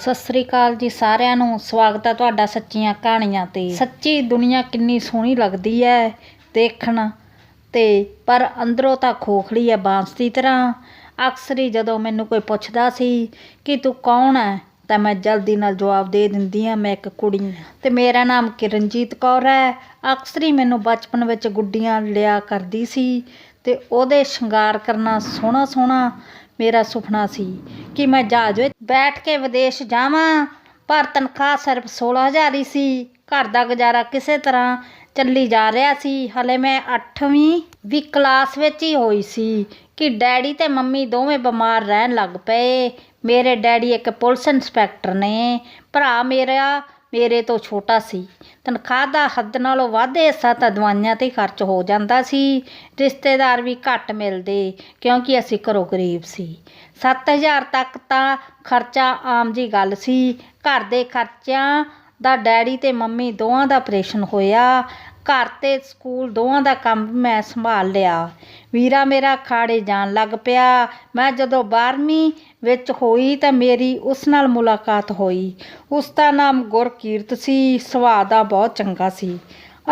ਸਤਿ ਸ੍ਰੀ ਅਕਾਲ ਜੀ ਸਾਰਿਆਂ ਨੂੰ। ਸਵਾਗਤ ਹੈ ਤੁਹਾਡਾ ਸੱਚੀਆਂ ਕਹਾਣੀਆਂ ਤੇ। ਸੱਚੀ ਦੁਨੀਆ ਕਿੰਨੀ ਸੋਹਣੀ ਲੱਗਦੀ ਹੈ ਦੇਖਣ ਤੇ। ਪਰ ਅੰਦਰੋਂ ਤਾਂ ਖੋਖਲੀ ਹੈ ਬਾਂਸ ਦੀ ਤਰ੍ਹਾਂ। ਅਕਸਰ ਹੀ ਜਦੋਂ ਮੈਨੂੰ ਕੋਈ ਪੁੱਛਦਾ ਸੀ ਕਿ ਤੂੰ ਕੌਣ ਹੈ ਤਾਂ ਮੈਂ ਜਲਦੀ ਨਾਲ ਜਵਾਬ ਦੇ ਦਿੰਦੀ ਹਾਂ ਮੈਂ ਇੱਕ ਕੁੜੀ ਹਾਂ ਤੇ ਮੇਰਾ ਨਾਮ ਕਿਰਨਜੀਤ ਕੌਰ ਹੈ ਅਕਸਰ ਹੀ ਮੈਨੂੰ ਬਚਪਨ ਵਿੱਚ ਗੁੱਡੀਆਂ ਲਿਆ ਕਰਦੀ ਸੀ ਤੇ ਉਹਦੇ ਸ਼ਿੰਗਾਰ ਕਰਨਾ ਸੋਹਣਾ ਸੋਹਣਾ ਮੇਰਾ ਸੁਪਨਾ ਸੀ ਕਿ ਮੈਂ ਜਹਾਜ਼ ਵਿੱਚ ਬੈਠ ਕੇ ਵਿਦੇਸ਼ ਜਾਵਾਂ, ਪਰ ਤਨਖਾਹ ਸਿਰਫ 16000 ਹੀ ਸੀ। ਘਰ ਦਾ ਗੁਜ਼ਾਰਾ ਕਿਸੇ ਤਰ੍ਹਾਂ ਚੱਲੀ ਜਾ ਰਿਹਾ ਸੀ। ਹਲੇ ਮੈਂ 8ਵੀਂ ਵੀ ਕਲਾਸ ਵਿੱਚ ਹੀ ਹੋਈ ਸੀ ਕਿ ਡੈਡੀ ਤੇ ਮੰਮੀ ਦੋਵੇਂ ਬਿਮਾਰ ਰਹਿਣ ਲੱਗ ਪਏ। ਮੇਰੇ ਡੈਡੀ ਇੱਕ ਪੁਲਿਸ ਇੰਸਪੈਕਟਰ ਨੇ। ਭਰਾ ਮੇਰਾ ਮੇਰੇ ਤੋਂ ਛੋਟਾ ਸੀ। ਤਨਖਾਹ ਦਾ ਹੱਦ ਨਾਲੋਂ ਵੱਧ ਹਿੱਸਾ ਤਾਂ ਦਵਾਈਆਂ ਤੇ ਖਰਚ ਹੋ ਜਾਂਦਾ ਸੀ। ਰਿਸ਼ਤੇਦਾਰ ਵੀ ਘੱਟ ਮਿਲਦੇ ਕਿਉਂਕਿ ਅਸੀਂ ਘਰੋਂ ਗਰੀਬ ਸੀ। 7000 ਤੱਕ ਤਾਂ ਖਰਚਾ ਆਮ ਜੀ ਗੱਲ ਸੀ। ਘਰ ਦੇ ਖਰਚਿਆਂ ਦਾ ਡੈਡੀ ਤੇ ਮੰਮੀ ਦੋਵਾਂ ਦਾ ਆਪਰੇਸ਼ਨ ਹੋਇਆ। ਘਰ ਅਤੇ ਸਕੂਲ ਦੋਵਾਂ ਦਾ ਕੰਮ ਮੈਂ ਸੰਭਾਲ ਲਿਆ। ਵੀਰਾ ਮੇਰਾ ਅਖਾੜੇ ਜਾਣ ਲੱਗ ਪਿਆ। ਮੈਂ ਜਦੋਂ 12ਵੀਂ ਵਿੱਚ ਹੋਈ ਤਾਂ ਮੇਰੀ ਉਸ ਨਾਲ ਮੁਲਾਕਾਤ ਹੋਈ। ਉਸ ਦਾ ਨਾਮ ਗੁਰਕੀਰਤ ਸੀ। ਸੁਭਾਅ ਦਾ ਬਹੁਤ ਚੰਗਾ ਸੀ।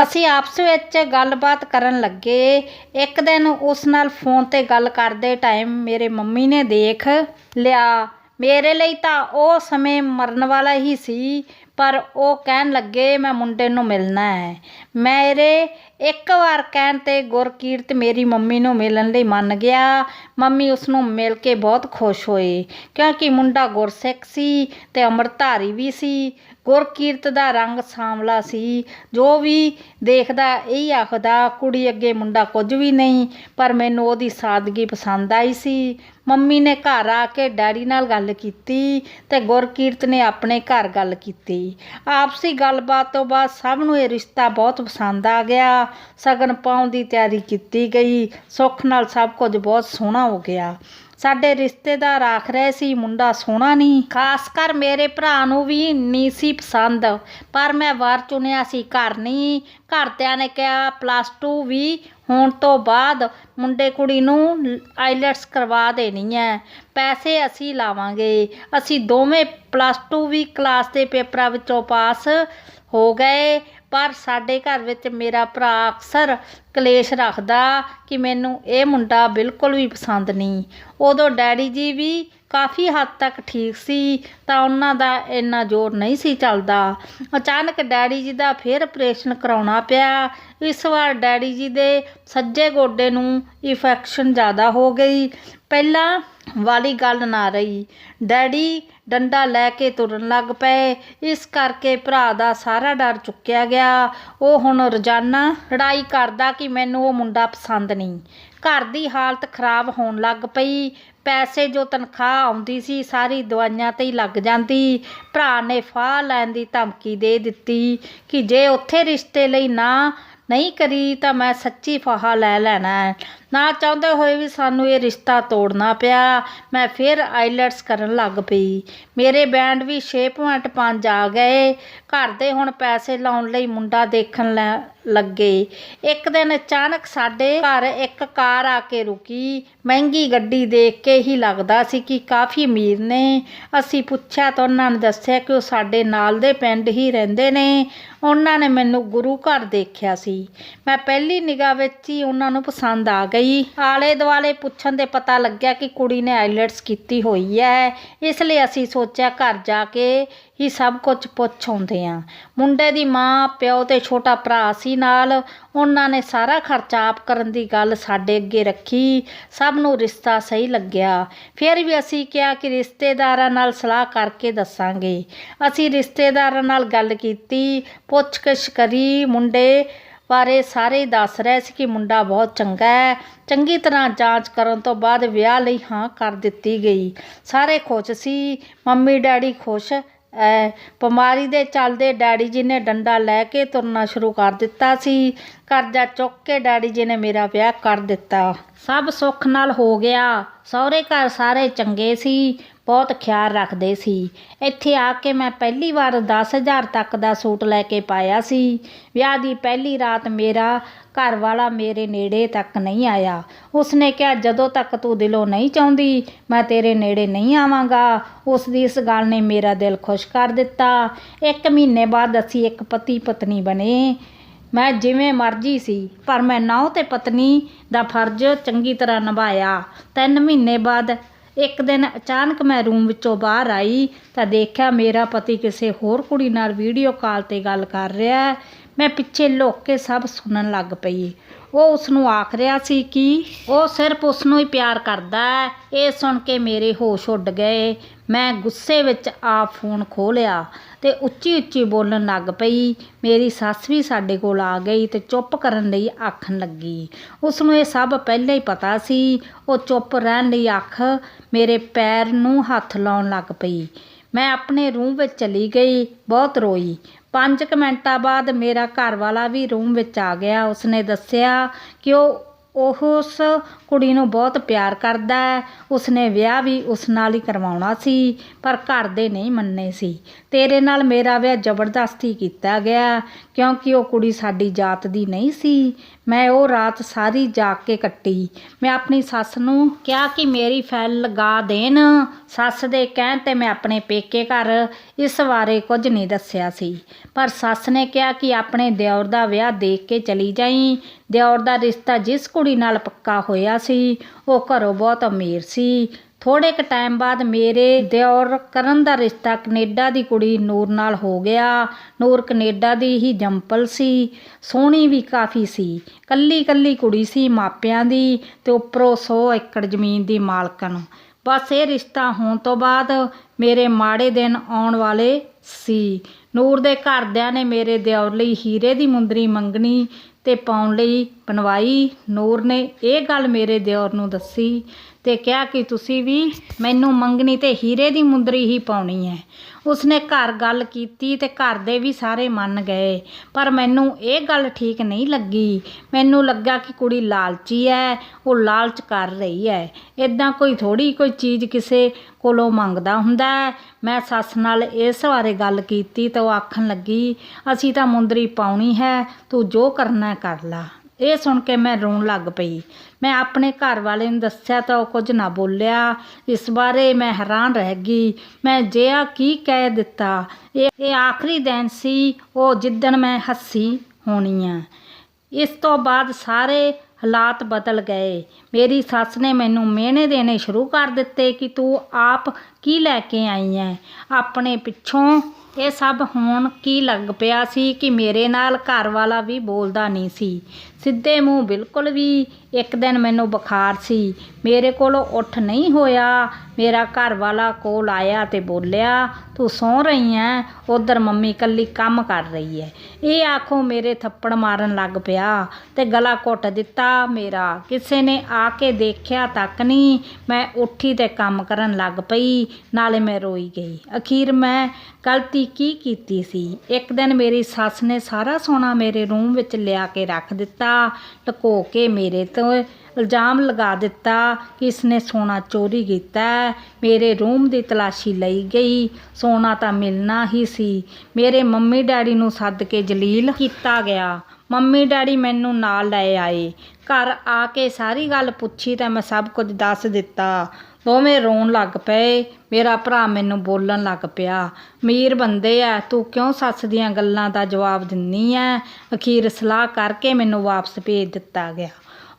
ਅਸੀਂ ਆਪਸ ਵਿੱਚ ਗੱਲਬਾਤ ਕਰਨ ਲੱਗੇ। ਇੱਕ ਦਿਨ ਉਸ ਨਾਲ ਫੋਨ ਤੇ ਗੱਲ ਕਰਦੇ ਟਾਈਮ ਮੇਰੇ ਮੰਮੀ ਨੇ ਦੇਖ ਲਿਆ। ਮੇਰੇ ਲਈ ਤਾਂ ਉਹ ਸਮੇਂ ਮਰਨ ਵਾਲਾ ਹੀ ਸੀ। ਪਰ ਉਹ ਕਹਿਣ ਲੱਗੇ, ਮੈਂ ਮੁੰਡੇ ਨੂੰ ਮਿਲਣਾ ਹੈ। ਮੇਰੇ ਇੱਕ ਵਾਰ ਕਹਿਣ ਤੇ ਗੁਰਕੀਰਤ ਮੇਰੀ ਮੰਮੀ ਨੂੰ ਮਿਲਣ ਲਈ ਮੰਨ ਗਿਆ। ਮੰਮੀ ਉਸ ਨੂੰ ਮਿਲ ਕੇ ਬਹੁਤ ਖੁਸ਼ ਹੋਏ, ਕਿਉਂਕਿ ਮੁੰਡਾ ਗੁਰਸਿੱਖ ਸੀ ਤੇ ਅੰਮ੍ਰਿਤਧਾਰੀ ਵੀ ਸੀ। ਗੁਰਕੀਰਤ ਦਾ ਰੰਗ ਸਾਂਵਲਾ ਸੀ। ਜੋ ਵੀ ਦੇਖਦਾ, ਇਹੀ ਆਖਦਾ, ਕੁੜੀ ਅੱਗੇ ਮੁੰਡਾ ਕੁਝ ਵੀ ਨਹੀਂ, ਪਰ ਮੈਨੂੰ ਉਹਦੀ ਸਾਦਗੀ ਪਸੰਦ ਆਈ ਸੀ। ਮੰਮੀ ਨੇ ਘਰ ਆ ਕੇ ਡੈਡੀ ਨਾਲ ਗੱਲ ਕੀਤੀ ਤੇ ਗੁਰਕੀਰਤ ਨੇ ਆਪਣੇ ਘਰ ਗੱਲ ਕੀਤੀ। ਆਪਸੀ ਗੱਲਬਾਤ ਤੋਂ ਬਾਅਦ ਸਭ ਨੂੰ ਇਹ ਰਿਸ਼ਤਾ ਬਹੁਤ ਪਸੰਦ ਆ ਗਿਆ। ਸਗਨ ਪਾਉਣ ਦੀ ਤਿਆਰੀ ਕੀਤੀ ਗਈ। ਸੁੱਖ ਨਾਲ ਸਭ ਕੁਝ ਬਹੁਤ ਸੋਹਣਾ ਹੋ ਗਿਆ। ਸਾਡੇ ਰਿਸ਼ਤੇਦਾਰ ਆਖ ਰਹੇ ਸੀ, ਮੁੰਡਾ ਸੋਹਣਾ ਨਹੀਂ। ਖਾਸ ਕਰ ਮੇਰੇ ਭਰਾ ਨੂੰ ਵੀ ਨਹੀਂ ਸੀ ਪਸੰਦ। ਪਰ ਮੈਂ ਵਾਰ ਚੁਣਿਆ ਸੀ, ਘਰ ਨਹੀਂ। ਘਰਦਿਆਂ ਨੇ ਕਿਹਾ, ਪਲੱਸ 2 ਵੀ ਹੋਣ ਤੋਂ ਬਾਅਦ ਮੁੰਡੇ ਕੁੜੀ ਨੂੰ ਆਈਲੈਟਸ ਕਰਵਾ ਦੇਣੀ ਹੈ ਪੈਸੇ ਅਸੀਂ ਲਾਵਾਂਗੇ। ਅਸੀਂ ਦੋਵੇਂ ਪਲੱਸ 2 ਵੀ ਕਲਾਸ ਦੇ ਪੇਪਰਾਂ ਵਿੱਚੋਂ ਪਾਸ ਹੋ ਗਏ। ਪਰ ਸਾਡੇ ਘਰ ਵਿੱਚ ਮੇਰਾ ਭਰਾ ਅਕਸਰ ਕਲੇਸ਼ ਰੱਖਦਾ ਕਿ ਮੈਨੂੰ ਇਹ ਮੁੰਡਾ ਬਿਲਕੁਲ ਵੀ ਪਸੰਦ ਨਹੀਂ। ਉਦੋਂ ਡੈਡੀ ਜੀ ਵੀ ਕਾਫੀ ਹੱਦ ਤੱਕ ਠੀਕ ਸੀ, ਤਾਂ ਉਹਨਾਂ ਦਾ ਇੰਨਾ ਜ਼ੋਰ ਨਹੀਂ ਸੀ ਚੱਲਦਾ। ਅਚਾਨਕ ਡੈਡੀ ਜੀ ਦਾ ਫਿਰ ਆਪਰੇਸ਼ਨ ਕਰਾਉਣਾ ਪਿਆ। ਇਸ ਵਾਰ ਡੈਡੀ ਜੀ ਦੇ ਸੱਜੇ ਗੋਡੇ ਨੂੰ ਇਨਫੈਕਸ਼ਨ ਜ਼ਿਆਦਾ ਹੋ ਗਈ। ਪਹਿਲਾਂ ਵਾਲੀ ਗੱਲ ਨਾ ਰਹੀ। ਡੈਡੀ ਡੰਡਾ ਲੈ ਕੇ ਤੁਰਨ ਲੱਗ ਪਏ। ਇਸ ਕਰਕੇ ਭਰਾ ਦਾ ਸਾਰਾ ਡਰ ਚੁੱਕਿਆ ਗਿਆ। ਉਹ ਹੁਣ ਰੋਜ਼ਾਨਾ ਲੜਾਈ ਕਰਦਾ ਕਿ ਮੈਨੂੰ ਉਹ ਮੁੰਡਾ ਪਸੰਦ ਨਹੀਂ। ਘਰ ਦੀ ਹਾਲਤ ਖਰਾਬ ਹੋਣ ਲੱਗ ਪਈ। ਪੈਸੇ ਜੋ ਤਨਖਾਹ ਆਉਂਦੀ ਸੀ, ਸਾਰੀ ਦਵਾਈਆਂ ਤੇ ਹੀ ਲੱਗ ਜਾਂਦੀ। ਭਰਾ ਨੇ ਫਾਹ ਲੈਣ ਦੀ ਧਮਕੀ ਦੇ ਦਿੱਤੀ ਕਿ ਜੇ ਉੱਥੇ ਰਿਸ਼ਤੇ ਲਈ ਨਾ ਨਹੀਂ ਕਰੀ ਤਾਂ ਮੈਂ ਸੱਚੀ ਫਾਹਾ ਲੈ ਲੈਣਾ। ਨਾ ਚਾਹੁੰਦੇ ਹੋਏ ਵੀ ਸਾਨੂੰ ਇਹ ਰਿਸ਼ਤਾ ਤੋੜਨਾ ਪਿਆ। ਮੈਂ ਫਿਰ ਆਈਲੈਟਸ ਕਰਨ ਲੱਗ ਪਈ। ਮੇਰੇ ਬੈਂਡ ਵੀ 6.5 ਆ ਗਏ। ਘਰ ਦੇ ਹੁਣ ਪੈਸੇ ਲਾਉਣ ਲਈ ਮੁੰਡਾ ਦੇਖਣ ਲੈ- ਲੱਗੇ। ਇੱਕ ਦਿਨ ਅਚਾਨਕ ਸਾਡੇ ਘਰ ਇੱਕ ਕਾਰ ਆ ਕੇ ਰੁਕੀ। ਮਹਿੰਗੀ ਗੱਡੀ ਦੇਖ ਕੇ ਹੀ ਲੱਗਦਾ ਸੀ ਕਿ ਕਾਫੀ ਅਮੀਰ ਨੇ। ਅਸੀਂ ਪੁੱਛਿਆ ਤਾਂ ਉਹਨਾਂ ਨੇ ਦੱਸਿਆ ਕਿ ਉਹ ਸਾਡੇ ਨਾਲ ਦੇ ਪਿੰਡ ਹੀ ਰਹਿੰਦੇ ਨੇ। ਉਹਨਾਂ ਨੇ ਮੈਨੂੰ ਗੁਰੂ ਘਰ ਦੇਖਿਆ ਸੀ। ਮੈਂ ਪਹਿਲੀ ਨਿਗਾਹ ਵਿੱਚ ਹੀ ਉਹਨਾਂ ਨੂੰ ਪਸੰਦ ਆ ਗਿਆ ਗਈ। ਆਲੇ ਦੁਆਲੇ ਪੁੱਛਣ ਦੇ ਪਤਾ ਲੱਗਿਆ ਕਿ ਕੁੜੀ ਨੇ ਆਈਲੈਟਸ ਕੀਤੀ ਹੋਈ ਹੈ ਇਸ ਲਈ ਅਸੀਂ ਸੋਚਿਆ ਘਰ ਜਾ ਕੇ ਹੀ ਸਭ ਕੁਝ ਪੁੱਛ ਆਉਂਦੇ ਆ। ਮੁੰਡੇ ਦੀ ਮਾਂ, ਪਿਓ ਤੇ ਛੋਟਾ ਭਰਾ ਸੀ ਨਾਲ। ਉਹਨਾਂ ਨੇ ਸਾਰਾ ਖਰਚਾ ਆਪ ਕਰਨ ਦੀ ਗੱਲ ਸਾਡੇ ਅੱਗੇ ਰੱਖੀ। ਸਭ ਨੂੰ ਰਿਸ਼ਤਾ ਸਹੀ ਲੱਗਿਆ। ਫਿਰ ਵੀ ਅਸੀਂ ਕਿਹਾ ਕਿ ਰਿਸ਼ਤੇਦਾਰਾਂ ਨਾਲ ਸਲਾਹ ਕਰਕੇ ਦੱਸਾਂਗੇ। ਅਸੀਂ ਰਿਸ਼ਤੇਦਾਰਾਂ ਨਾਲ ਗੱਲ ਕੀਤੀ, ਪੁੱਛਗਿੱਛ ਕਰੀ। ਮੁੰਡੇ ਬਾਰੇ ਸਾਰੇ ਦੱਸ ਰਹੇ ਸੀ ਕਿ ਮੁੰਡਾ ਬਹੁਤ ਚੰਗਾ ਹੈ। ਚੰਗੀ ਤਰ੍ਹਾਂ ਜਾਂਚ ਕਰਨ ਤੋਂ ਬਾਅਦ ਵਿਆਹ ਲਈ ਹਾਂ ਕਰ ਦਿੱਤੀ ਗਈ। ਸਾਰੇ ਖੁਸ਼ ਸੀ। ਮੰਮੀ, ਡੈਡੀ ਖੁਸ਼। ਐ, ਬਿਮਾਰੀ ਦੇ ਚੱਲਦੇ ਡੈਡੀ ਜੀ ਨੇ ਡੰਡਾ ਲੈ ਕੇ ਤੁਰਨਾ ਸ਼ੁਰੂ ਕਰ ਦਿੱਤਾ ਸੀ। ਕਰਜ਼ਾ ਚੁੱਕ ਕੇ ਡੈਡੀ ਜੀ ਨੇ ਮੇਰਾ ਵਿਆਹ ਕਰ ਦਿੱਤਾ। ਸਭ ਸੁੱਖ ਨਾਲ ਹੋ ਗਿਆ। ਸਹੁਰੇ ਘਰ ਸਾਰੇ ਚੰਗੇ ਸੀ। ਬਹੁਤ ਖਿਆਲ ਰੱਖਦੇ ਸੀ। ਇੱਥੇ ਆ ਕੇ ਮੈਂ ਪਹਿਲੀ ਵਾਰ 10000 ਤੱਕ ਦਾ ਸੂਟ ਲੈ ਕੇ ਪਾਇਆ ਸੀ। ਵਿਆਹ ਦੀ ਪਹਿਲੀ ਰਾਤ ਮੇਰਾ ਘਰ ਵਾਲਾ ਮੇਰੇ ਨੇੜੇ ਤੱਕ ਨਹੀਂ ਆਇਆ। ਉਸਨੇ ਕਿਹਾ, ਜਦੋਂ ਤੱਕ ਤੂੰ ਦਿਲੋਂ ਨਹੀਂ ਚਾਹੁੰਦੀ, ਮੈਂ ਤੇਰੇ ਨੇੜੇ ਨਹੀਂ ਆਵਾਂਗਾ। ਉਸ ਦੀ ਇਸ ਗੱਲ ਨੇ ਮੇਰਾ ਦਿਲ ਖੁਸ਼ ਕਰ ਦਿੱਤਾ। ਇੱਕ ਮਹੀਨੇ ਬਾਅਦ ਅਸੀਂ ਇੱਕ ਪਤੀ ਪਤਨੀ ਬਣੇ। ਮੈਂ ਜਿਵੇਂ ਮਰਜ਼ੀ ਸੀ, ਪਰ ਮੈਂ ਨਹੁੰ ਤੇ ਪਤਨੀ ਦਾ ਫਰਜ਼ ਚੰਗੀ ਤਰ੍ਹਾਂ ਨਿਭਾਇਆ। ਤਿੰਨ ਮਹੀਨੇ ਬਾਅਦ ਇੱਕ ਦਿਨ ਅਚਾਨਕ ਮੈਂ ਰੂਮ ਵਿੱਚੋਂ ਬਾਹਰ ਆਈ ਤਾਂ ਦੇਖਿਆ ਮੇਰਾ ਪਤੀ ਕਿਸੇ ਹੋਰ ਕੁੜੀ ਨਾਲ ਵੀਡੀਓ ਕਾਲ ਤੇ ਗੱਲ ਕਰ ਰਿਹਾ ਮੈਂ ਪਿੱਛੇ ਲੁੱਕ ਕੇ ਸਭ ਸੁਣਨ ਲੱਗ ਪਈ। ਉਹ ਉਸ ਨੂੰ ਆਖ ਰਿਹਾ ਸੀ ਕਿ ਉਹ ਸਿਰਫ ਉਸ ਨੂੰ ਹੀ ਪਿਆਰ ਕਰਦਾ ਹੈ। ਇਹ ਸੁਣ ਕੇ ਮੇਰੇ ਹੋਸ਼ ਉੱਡ ਗਏ। ਮੈਂ ਗੁੱਸੇ ਵਿੱਚ ਆਪ ਫੋਨ ਖੋਹ ਲਿਆ। ਅਤੇ ਉੱਚੀ ਉੱਚੀ ਬੋਲਣ ਲੱਗ ਪਈ। ਮੇਰੀ ਸੱਸ ਵੀ ਸਾਡੇ ਕੋਲ ਆ ਗਈ ਅਤੇ ਚੁੱਪ ਕਰਨ ਲਈ ਆਖਣ ਲੱਗੀ। ਉਸ ਨੂੰ ਇਹ ਸਭ ਪਹਿਲਾਂ ਹੀ ਪਤਾ ਸੀ। ਉਹ ਚੁੱਪ ਰਹਿਣ ਲਈ ਆਖ ਮੇਰੇ ਪੈਰ ਨੂੰ ਹੱਥ ਲਾਉਣ ਲੱਗ ਪਈ। ਮੈਂ ਆਪਣੇ ਰੂਮ ਵਿੱਚ ਚਲੀ ਗਈ। ਬਹੁਤ ਰੋਈ। ਪੰਜ ਕੁ ਮਿੰਟਾਂ ਬਾਅਦ ਮੇਰਾ ਘਰ ਵਾਲਾ ਵੀ ਰੂਮ ਵਿੱਚ ਆ ਗਿਆ। ਉਸਨੇ ਦੱਸਿਆ ਕਿ ਉਹ ਉਹ ਉਸ ਕੁੜੀ ਨੂੰ ਬਹੁਤ ਪਿਆਰ ਕਰਦਾ ਹੈ। ਉਸਨੇ ਵਿਆਹ ਵੀ ਉਸ ਨਾਲ ਹੀ ਕਰਵਾਉਣਾ ਸੀ, ਪਰ ਘਰ ਦੇ ਨਹੀਂ ਮੰਨੇ ਸੀ। ਤੇਰੇ ਨਾਲ ਮੇਰਾ ਵਿਆਹ ਜ਼ਬਰਦਸਤੀ ਕੀਤਾ ਗਿਆ, ਕਿਉਂਕਿ ਉਹ ਕੁੜੀ ਸਾਡੀ ਜਾਤ ਦੀ ਨਹੀਂ ਸੀ। ਮੈਂ ਉਹ ਰਾਤ ਸਾਰੀ ਜਾਗ ਕੇ ਕੱਟੀ। ਮੈਂ ਆਪਣੀ ਸੱਸ ਨੂੰ ਕਿਹਾ ਕਿ ਮੇਰੀ ਫੈਲ ਲਗਾ ਦੇਣ। ਸੱਸ ਦੇ ਕਹਿਣ ਤੇ ਮੈਂ ਆਪਣੇ ਪੇਕੇ ਘਰ ਇਸ ਬਾਰੇ ਕੁਝ ਨਹੀਂ ਦੱਸਿਆ ਸੀ। ਪਰ ਸੱਸ ਨੇ ਕਿਹਾ ਕਿ ਆਪਣੇ ਦਿਓਰ ਦਾ ਵਿਆਹ ਦੇਖ ਕੇ ਚਲੀ ਜਾਈ। ਦਿਓਰ ਦਾ ਰਿਸ਼ਤਾ ਜਿਸ ਕੁੜੀ ਨਾਲ ਪੱਕਾ ਹੋਇਆ ਸੀ, ਉਹ ਘਰੋਂ ਬਹੁਤ ਅਮੀਰ ਸੀ। ਥੋੜੇ ਕੁ ਟਾਈਮ ਬਾਅਦ ਮੇਰੇ ਦਿਓਰ ਕਰਨ ਦਾ ਰਿਸ਼ਤਾ ਕੈਨੇਡਾ ਦੀ ਕੁੜੀ ਨੂਰ ਨਾਲ ਹੋ ਗਿਆ। ਨੂਰ ਕੈਨੇਡਾ ਦੀ ਹੀ ਜੰਪਲ ਸੀ, ਸੋਹਣੀ ਵੀ ਕਾਫੀ ਸੀ। ਕੱਲੀ ਕੱਲੀ ਕੁੜੀ ਸੀ ਮਾਪਿਆਂ ਦੀ ਤੇ ਉੱਪਰੋਂ 100 ਏਕੜ ਜ਼ਮੀਨ ਦੀ ਮਾਲਕਣ। ਬਸ ਇਹ ਰਿਸ਼ਤਾ ਹੋਣ ਤੋਂ ਬਾਅਦ ਮੇਰੇ ਮਾੜੇ ਦਿਨ ਆਉਣ ਵਾਲੇ ਸੀ। ਨੂਰ ਦੇ ਘਰਦਿਆਂ ਨੇ ਮੇਰੇ ਦਿਓਰ ਲਈ ਹੀਰੇ ਦੀ ਮੁੰਦਰੀ ਮੰਗਣੀ ਤੇ ਪਾਉਣ ਲਈ ਬਣਵਾਈ। ਨੂਰ ਨੇ ਇਹ ਗੱਲ ਮੇਰੇ ਦਿਓਰ ਨੂੰ ਦੱਸੀ ਤੇ ਕਿਹਾ ਕਿ ਤੁਸੀਂ ਵੀ ਮੈਨੂੰ ਮੰਗਣੀ ਤੇ ਹੀਰੇ ਦੀ ਮੁੰਦਰੀ ਹੀ ਪਾਉਣੀ ਹੈ। ਉਸਨੇ ਘਰ ਗੱਲ ਕੀਤੀ ਤੇ ਘਰ ਦੇ ਵੀ ਸਾਰੇ ਮੰਨ ਗਏ। ਪਰ ਮੈਨੂੰ ਇਹ ਗੱਲ ਠੀਕ ਨਹੀਂ ਲੱਗੀ। ਮੈਨੂੰ ਲੱਗਾ ਕਿ ਕੁੜੀ ਲਾਲਚੀ ਹੈ ਉਹ ਲਾਲਚ ਕਰ ਰਹੀ ਹੈ ਇਦਾਂ ਕੋਈ ਥੋੜੀ ਕੋਈ ਚੀਜ਼ ਕਿਸੇ ਕੋਲੋਂ ਮੰਗਦਾ ਹੁੰਦਾ ਹੈ ਮੈਂ ਸੱਸ ਨਾਲ ਇਸ ਬਾਰੇ ਗੱਲ ਕੀਤੀ ਤਾਂ ਉਹ ਆਖਣ ਲੱਗੀ, ਅਸੀਂ ਤਾਂ ਮੁੰਦਰੀ ਪਾਉਣੀ ਹੈ, ਤੂੰ ਜੋ ਕਰਨਾ ਕਰ ਲਾ। ਇਹ ਸੁਣ ਕੇ ਮੈਂ ਰੋਣ ਲੱਗ ਪਈ। ਮੈਂ ਆਪਣੇ ਘਰ ਵਾਲੇ ਨੂੰ ਦੱਸਿਆ ਤਾਂ ਉਹ ਕੁਝ ਨਾ ਬੋਲਿਆ। ਇਸ ਬਾਰੇ ਮੈਂ ਹੈਰਾਨ ਰਹਿ ਗਈ। ਮੈਂ ਜਿਹਾ ਕੀ ਕਹਿ ਦਿੱਤਾ? ਇਹ ਇਹ ਆਖਰੀ ਦਿਨ ਸੀ, ਉਹ ਜਿੱਦਣ ਮੈਂ ਹੱਸੀ ਹੋਣੀ ਆ। ਇਸ ਤੋਂ ਬਾਅਦ ਸਾਰੇ ਹਾਲਾਤ ਬਦਲ ਗਏ। ਮੇਰੀ ਸੱਸ ਨੇ ਮੈਨੂੰ ਮਿਹਣੇ ਦੇਣੇ ਸ਼ੁਰੂ ਕਰ ਦਿੱਤੇ ਕਿ ਤੂੰ ਆਪ ਕੀ ਲੈ ਕੇ ਆਈ ਹੈ ਆਪਣੇ ਪਿੱਛੋਂ ਇਹ ਸਭ ਹੋਣ ਕੀ ਲੱਗ ਪਿਆ ਸੀ ਕਿ ਮੇਰੇ ਨਾਲ ਘਰ ਵਾਲਾ ਵੀ ਬੋਲਦਾ ਨਹੀਂ ਸੀ। ਸਿੱਧੇ ਮੂੰਹ ਬਿਲਕੁਲ ਵੀ ਇੱਕ ਦਿਨ ਮੈਨੂੰ ਬੁਖਾਰ ਸੀ। ਮੇਰੇ ਕੋਲੋਂ ਉੱਠ ਨਹੀਂ ਹੋਇਆ। ਮੇਰਾ ਘਰ ਵਾਲਾ ਕੋਲ ਆਇਆ ਤੇ ਬੋਲਿਆ, ਤੂੰ ਸੌਂ ਰਹੀ ਐ? ਉਧਰ ਮੰਮੀ ਕੱਲੀ ਕੰਮ ਕਰ ਰਹੀ ਐ। ਇਹ ਆਖੋ ਮੇਰੇ ਥੱਪੜ ਮਾਰਨ ਲੱਗ ਪਿਆ ਤੇ ਗਲਾ ਘੁੱਟ ਦਿੱਤਾ ਮੇਰਾ। ਕਿਸੇ ਨੇ ਆ ਕੇ ਦੇਖਿਆ ਤੱਕ ਨਹੀਂ, ਮੈਂ ਉੱਠੀ ਤੇ ਕੰਮ ਕਰਨ ਲੱਗ ਪਈ। ਨਾਲੇ ਮੈਂ ਰੋਈ ਗਈ। ਅਖੀਰ ਮੈਂ ਗਲਤੀ ਕੀ ਕੀਤੀ ਸੀ? ਇੱਕ ਦਿਨ ਮੇਰੀ ਸੱਸ ਨੇ ਸਾਰਾ ਸੋਨਾ ਮੇਰੇ ਰੂਮ ਵਿੱਚ ਲਿਆ ਕੇ ਰੱਖ ਦਿੱਤਾ ਲੁਕੋ ਕੇ ਮੇਰੇ ਤੋਂ ਇਲਜ਼ਾਮ ਲਗਾ ਦਿੱਤਾ ਕਿ ਇਸਨੇ ਸੋਨਾ ਚੋਰੀ ਕੀਤਾ। ਮੇਰੇ ਰੂਮ ਦੀ ਤਲਾਸ਼ੀ ਲਈ ਗਈ। ਸੋਨਾ ਤਾਂ ਮਿਲਣਾ ਹੀ ਸੀ। ਮੇਰੇ ਮੰਮੀ ਡੈਡੀ ਨੂੰ ਸੱਦ ਕੇ ਜਲੀਲ ਕੀਤਾ ਗਿਆ। ਮੰਮੀ ਡੈਡੀ ਮੈਨੂੰ ਨਾਲ ਲੈ ਆਏ। ਘਰ ਆ ਕੇ ਸਾਰੀ ਗੱਲ ਪੁੱਛੀ ਤਾਂ ਮੈਂ ਸਭ ਕੁਝ ਦੱਸ ਦਿੱਤਾ। ਦੋਵੇਂ ਰੋਣ ਲੱਗ ਪਏ। ਮੇਰਾ ਭਰਾ ਮੈਨੂੰ ਬੋਲਣ ਲੱਗ ਪਿਆ, ਅਮੀਰ ਬੰਦੇ ਆ ਤੂੰ ਕਿਉਂ ਸੱਸ ਦੀਆਂ ਗੱਲਾਂ ਦਾ ਜਵਾਬ ਦਿੰਨੀ ਐ? ਅਖੀਰ ਸਲਾਹ ਕਰਕੇ ਮੈਨੂੰ ਵਾਪਸ ਭੇਜ ਦਿੱਤਾ ਗਿਆ।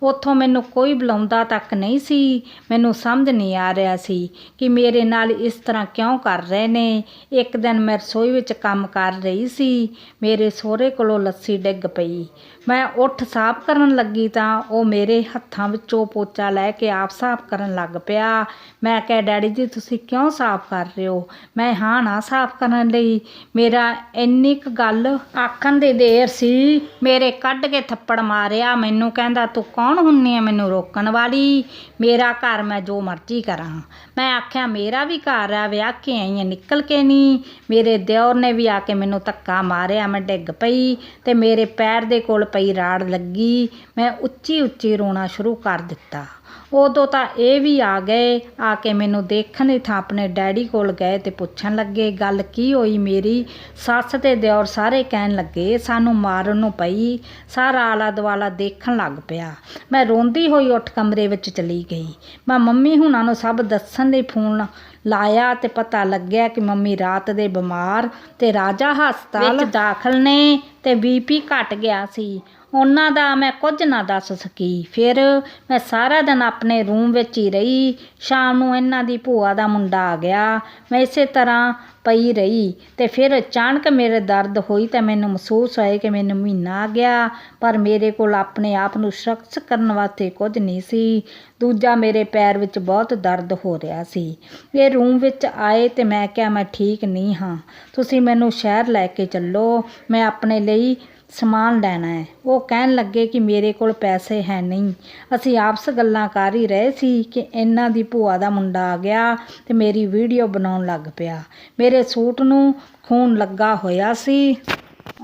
ਉੱਥੋਂ ਮੈਨੂੰ ਕੋਈ ਬੁਲਾਉਂਦਾ ਤੱਕ ਨਹੀਂ ਸੀ। ਮੈਨੂੰ ਸਮਝ ਨਹੀਂ ਆ ਰਿਹਾ ਸੀ ਕਿ ਮੇਰੇ ਨਾਲ ਇਸ ਤਰ੍ਹਾਂ ਕਿਉਂ ਕਰ ਰਹੇ ਨੇ। ਇੱਕ ਦਿਨ ਮੈਂ ਰਸੋਈ ਵਿੱਚ ਕੰਮ ਕਰ ਰਹੀ ਸੀ। ਮੇਰੇ ਸਹੁਰੇ ਕੋਲੋਂ ਲੱਸੀ ਡਿੱਗ ਪਈ। ਮੈਂ ਉੱਠ ਸਾਫ਼ ਕਰਨ ਲੱਗੀ ਤਾਂ ਉਹ ਮੇਰੇ ਹੱਥਾਂ ਵਿੱਚੋਂ ਪੋਚਾ ਲੈ ਕੇ ਆਪ ਸਾਫ਼ ਕਰਨ ਲੱਗ ਪਿਆ। ਮੈਂ ਕਿਹਾ, ਡੈਡੀ ਜੀ, ਤੁਸੀਂ ਕਿਉਂ ਸਾਫ਼ ਕਰ ਰਹੇ ਹੋ? ਮੈਂ ਹਾਂ ਨਾ, ਸਾਫ਼ ਕਰਨ ਲਈ ਮੇਰਾ ਇੰਨੀ ਕੁ ਗੱਲ ਆਖਣ ਦੀ ਦੇਰ ਸੀ। ਮੇਰੇ ਕੱਢ ਕੇ ਥੱਪੜ ਮਾਰਿਆ। ਮੈਨੂੰ ਕਹਿੰਦਾ, ਤੂੰ ਕੌਣ ਹੁੰਨੀ ਹੈ ਮੈਨੂੰ ਰੋਕਣ ਵਾਲੀ? ਮੇਰਾ ਘਰ ਮੈਂ ਜੋ ਮਰਜ਼ੀ ਕਰਾਂ। ਮੈਂ ਆਖਿਆ, ਮੇਰਾ ਵੀ ਘਰ ਆ, ਵਿਆਹ ਕੇ ਆਈ ਆ, ਨਿਕਲ ਕੇ ਨਹੀਂ ਮੇਰੇ ਦਿਓਰ ਨੇ ਵੀ ਆ ਕੇ ਮੈਨੂੰ ਧੱਕਾ ਮਾਰਿਆ, ਮੈਂ ਡਿੱਗ ਪਈ ਤੇ ਮੇਰੇ ਪੈਰ ਦੇ ਕੋਲ ਪਈ ਰਾੜ ਲੱਗੀ। ਮੈਂ ਉੱਚੀ ਉੱਚੀ ਰੋਣਾ ਸ਼ੁਰੂ ਕਰ ਦਿੱਤਾ। ਉਦੋਂ ਤਾਂ ਇਹ ਵੀ ਆ ਗਏ ਆ ਕੇ ਮੈਨੂੰ ਦੇਖਣ ਦੀ ਥਾਂ ਆਪਣੇ ਡੈਡੀ ਕੋਲ ਗਏ ਤੇ ਪੁੱਛਣ ਲੱਗੇ ਗੱਲ ਕੀ ਹੋਈ ਮੇਰੀ? ਸੱਸ ਤੇ ਦਿਓਰ ਸਾਰੇ ਕਹਿਣ ਲੱਗੇ ਸਾਨੂੰ ਮਾਰਨ ਨੂੰ ਪਈ ਸਾਰਾ ਆਲਾ ਦੁਆਲਾ ਦੇਖਣ ਲੱਗ ਪਿਆ। ਮੈਂ ਰੋਂਦੀ ਹੋਈ ਉੱਠ ਕਮਰੇ ਵਿੱਚ ਚਲੀ ਗਈ। ਮੈਂ ਮੰਮੀ ਹੁਣਾਂ ਨੂੰ ਸਭ ਦੱਸਣ ਲਈ ਫੋਨ ਲਾਇਆ ਤੇ ਪਤਾ ਲੱਗਿਆ ਕਿ ਮੰਮੀ ਰਾਤ ਦੇ ਬਿਮਾਰ ਤੇ ਰਾਜਾ ਹਸਪਤਾਲ ਵਿੱਚ ਦਾਖਲ ਨੇ। ਤੇ ਬੀਪੀ ਘਟ ਗਿਆ ਸੀ। ਉਹਨਾਂ ਦਾ ਮੈਂ ਕੁਝ ਨਾ ਦੱਸ ਸਕੀ। ਫਿਰ ਮੈਂ ਸਾਰਾ ਦਿਨ ਆਪਣੇ ਰੂਮ ਵਿੱਚ ਹੀ ਰਹੀ। ਸ਼ਾਮ ਨੂੰ ਇਹਨਾਂ ਦੀ ਭੂਆ ਦਾ ਮੁੰਡਾ ਆ ਗਿਆ। ਮੈਂ ਇਸੇ ਤਰ੍ਹਾਂ ਪਈ ਰਹੀ ਤੇ ਫਿਰ ਅਚਾਨਕ ਮੇਰੇ ਦਰਦ ਹੋਈ ਤਾਂ ਮੈਨੂੰ ਮਹਿਸੂਸ ਹੋਇਆ ਕਿ ਮੈਨੂੰ ਮਹੀਨਾ ਆ ਗਿਆ। ਪਰ ਮੇਰੇ ਕੋਲ ਆਪਣੇ ਆਪ ਨੂੰ ਸ਼ਖਸ ਕਰਨ ਵਾਸਤੇ ਕੁਝ ਨਹੀਂ ਸੀ। ਦੂਜਾ ਮੇਰੇ ਪੈਰ ਵਿੱਚ ਬਹੁਤ ਦਰਦ ਹੋ ਰਿਹਾ ਸੀ। ਇਹ ਰੂਮ ਵਿੱਚ ਆਏ ਤੇ ਮੈਂ ਕਿਹਾ, ਮੈਂ ਠੀਕ ਨਹੀਂ ਹਾਂ। ਤੁਸੀਂ ਮੈਨੂੰ ਸ਼ਹਿਰ ਲੈ ਕੇ ਚੱਲੋ। ਮੈਂ ਆਪਣੇ ਲਈ ਸਮਾਨ ਲੈਣਾ ਹੈ। ਉਹ ਕਹਿਣ ਲੱਗੇ ਕਿ ਮੇਰੇ ਕੋਲ ਪੈਸੇ ਹੈ ਨਹੀਂ। ਅਸੀਂ ਆਪਸ ਗੱਲਾਂ ਕਰ ਹੀ ਰਹੇ ਸੀ ਕਿ ਇਹਨਾਂ ਦੀ ਭੂਆ ਦਾ ਮੁੰਡਾ ਆ ਗਿਆ ਤੇ ਮੇਰੀ ਵੀਡੀਓ ਬਣਾਉਣ ਲੱਗ ਪਿਆ। ਮੇਰੇ ਸੂਟ ਨੂੰ ਖੂਨ ਲੱਗਾ ਹੋਇਆ ਸੀ।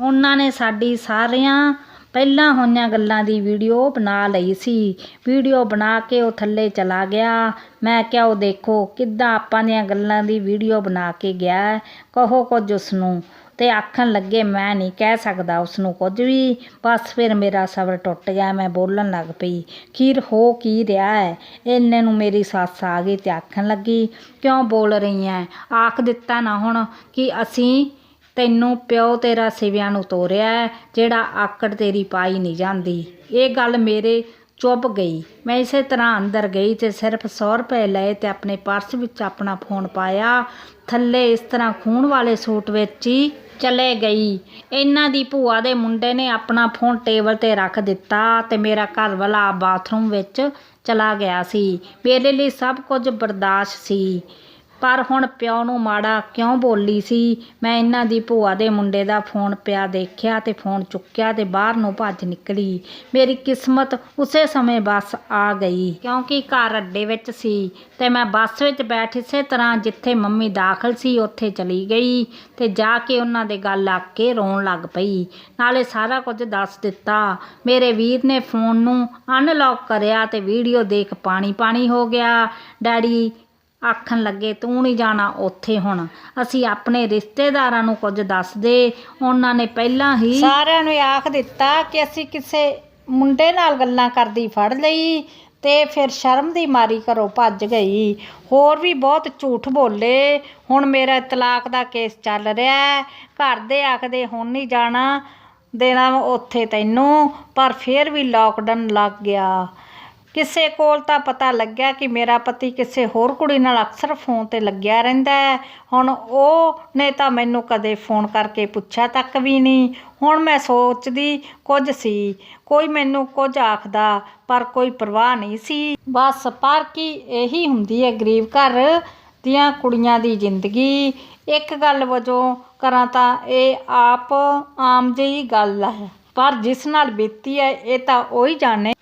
ਉਹਨਾਂ ਨੇ ਸਾਡੀ ਸਾਰਿਆਂ ਪਹਿਲਾਂ ਹੋਈਆਂ ਗੱਲਾਂ ਦੀ ਵੀਡੀਓ ਬਣਾ ਲਈ ਸੀ। ਵੀਡੀਓ ਬਣਾ ਕੇ ਉਹ ਥੱਲੇ ਚਲਾ ਗਿਆ। ਮੈਂ ਕਿਹਾ, ਉਹ ਦੇਖੋ, ਕਿੱਦਾਂ ਆਪਾਂ ਦੀਆਂ ਗੱਲਾਂ ਦੀ ਵੀਡੀਓ ਬਣਾ ਕੇ ਗਿਆ ਕਹੋ ਕੁਝ ਉਸ ਨੂੰ ਤੇ ਆਖਣ ਲੱਗੇ, ਮੈਂ ਨਹੀਂ ਕਹਿ ਸਕਦਾ ਉਸ ਨੂੰ ਕੁਝ ਵੀ। ਬਸ ਫਿਰ ਮੇਰਾ ਸਬਰ ਟੁੱਟ ਗਿਆ, ਮੈਂ ਬੋਲਣ ਲੱਗ ਪਈ, ਖੀਰ ਹੋ ਕੀ ਰਿਹਾ ਹੈ? ਇੰਨੇ ਨੂੰ ਮੇਰੀ ਸੱਸ ਆ ਗਈ ਤੇ ਆਖਣ ਲੱਗੀ, ਕਿਉਂ ਬੋਲ ਰਹੀ ਹੈ ਆਖ ਦਿੱਤਾ ਨਾ ਹੁਣ ਕਿ ਅਸੀਂ ਤੈਨੂੰ ਪਿਓ ਤੇਰਾ ਸਿਵਿਆਂ ਨੂੰ ਤੋਰਿਆ ਜਿਹੜਾ ਆਕੜ ਤੇਰੀ ਪਾਈ ਨਹੀਂ ਜਾਂਦੀ। ਇਹ ਗੱਲ ਮੇਰੇ ਚੁੱਭ ਗਈ। ਮੈਂ ਇਸੇ ਤਰ੍ਹਾਂ ਅੰਦਰ ਗਈ ਤੇ ਸਿਰਫ 100 ਰੁਪਏ ਲਏ ਤੇ ਆਪਣੇ ਪਰਸ ਵਿੱਚ ਆਪਣਾ ਫੋਨ ਪਾਇਆ। ਥੱਲੇ ਇਸ ਤਰ੍ਹਾਂ ਖੂਨ ਵਾਲੇ ਸੂਟ ਵਿੱਚ। ਹੀ ਚਲੇ ਗਈ। ਇਹਨਾਂ ਦੀ ਭੂਆ ਦੇ ਮੁੰਡੇ ਨੇ ਆਪਣਾ ਫੋਨ ਟੇਬਲ ਤੇ ਰੱਖ ਦਿੱਤਾ ਤੇ ਮੇਰਾ ਘਰਵਾਲਾ ਬਾਥਰੂਮ ਵਿੱਚ ਚਲਾ ਗਿਆ ਸੀ। ਮੇਰੇ ਲਈ ਸਭ ਕੁਝ ਬਰਦਾਸ਼ਤ ਸੀ। ਪਰ ਹੁਣ ਪਿਓ ਨੂੰ ਮਾੜਾ ਕਿਉਂ ਬੋਲੀ ਸੀ? ਮੈਂ ਇਹਨਾਂ ਦੀ ਭੂਆ ਦੇ ਮੁੰਡੇ ਦਾ ਫੋਨ ਪਿਆ ਦੇਖਿਆ ਤੇ ਫੋਨ ਚੁੱਕਿਆ ਤੇ ਬਾਹਰ ਨੂੰ ਭੱਜ ਨਿਕਲੀ। ਮੇਰੀ ਕਿਸਮਤ ਉਸੇ ਸਮੇਂ ਬੱਸ ਆ ਗਈ। ਕਿਉਂਕਿ ਘਰ ਅੱਡੇ ਵਿੱਚ ਸੀ ਤੇ ਮੈਂ ਬੱਸ ਵਿੱਚ ਬੈਠ ਇਸੇ ਤਰ੍ਹਾਂ ਜਿੱਥੇ ਮੰਮੀ ਦਾਖਲ ਸੀ ਉੱਥੇ ਚਲੀ ਗਈ ਤੇ ਜਾ ਕੇ ਉਹਨਾਂ ਦੇ ਗੱਲ ਆ ਕੇ ਰੋਣ ਲੱਗ ਪਈ। ਨਾਲੇ ਸਾਰਾ ਕੁਝ ਦੱਸ ਦਿੱਤਾ। ਮੇਰੇ ਵੀਰ ਨੇ ਫੋਨ ਨੂੰ ਅਨਲੌਕ ਕਰਿਆ ਤੇ ਵੀਡੀਓ ਦੇਖ ਪਾਣੀ ਪਾਣੀ ਹੋ ਗਿਆ। ਡੈਡੀ ਆਖਣ ਲੱਗੇ, ਤੂੰ ਨਹੀਂ ਜਾਣਾ ਉੱਥੇ ਹੁਣ। ਅਸੀਂ ਆਪਣੇ ਰਿਸ਼ਤੇਦਾਰਾਂ ਨੂੰ ਕੁਝ ਦੱਸਦੇ। ਉਹਨਾਂ ਨੇ ਪਹਿਲਾਂ ਹੀ ਸਾਰਿਆਂ ਨੂੰ ਆਖ ਦਿੱਤਾ ਕਿ ਅਸੀਂ ਕਿਸੇ ਮੁੰਡੇ ਨਾਲ ਗੱਲਾਂ ਕਰਦੀ ਫੜ ਲਈ ਤੇ ਫਿਰ ਸ਼ਰਮ ਦੀ ਮਾਰੀ ਘਰੋਂ ਭੱਜ ਗਈ। ਹੋਰ ਵੀ ਬਹੁਤ ਝੂਠ ਬੋਲੇ। ਹੁਣ ਮੇਰਾ ਤਲਾਕ ਦਾ ਕੇਸ ਚੱਲ ਰਿਹਾ ਹੈ। ਘਰ ਦੇ ਆਖਦੇ, ਹੁਣ ਨਹੀਂ ਜਾਣਾ, ਦੇਣਾ ਉੱਥੇ ਤੈਨੂੰ। ਪਰ ਫਿਰ ਵੀ ਲਾਕਡਾਊਨ ਲੱਗ ਗਿਆ। ਕਿਸੇ ਕੋਲ ਤਾਂ ਪਤਾ ਲੱਗਿਆ ਕਿ ਮੇਰਾ ਪਤੀ ਕਿਸੇ ਹੋਰ ਕੁੜੀ ਨਾਲ ਅਕਸਰ ਫੋਨ ਤੇ ਲੱਗਿਆ ਰਹਿੰਦਾ ਹੈ। ਹੁਣ ਉਹ ਨੇ ਤਾਂ ਮੈਨੂੰ ਕਦੇ ਫੋਨ ਕਰਕੇ ਪੁੱਛਿਆ ਤੱਕ ਵੀ ਨਹੀਂ। ਹੁਣ ਮੈਂ ਸੋਚਦੀ, ਕੁਝ ਸੀ। ਕੋਈ ਮੈਨੂੰ ਕੁਝ ਆਖਦਾ, ਪਰ ਕੋਈ ਪਰਵਾਹ ਨਹੀਂ ਸੀ। ਬਸ ਪਰ ਕੀ ਇਹੀ ਹੁੰਦੀ ਹੈ ਗਰੀਬ ਘਰ ਦੀਆਂ ਕੁੜੀਆਂ ਦੀ ਜ਼ਿੰਦਗੀ। ਇੱਕ ਗੱਲ ਵਜੋਂ ਕਰਾਂ ਤਾਂ ਇਹ ਆਪ ਆਮ ਜਿਹੀ ਗੱਲ ਹੈ। ਪਰ ਜਿਸ ਨਾਲ ਬੀਤੀ ਹੈ, ਇਹ ਤਾਂ ਉਹੀ ਜਾਣੇ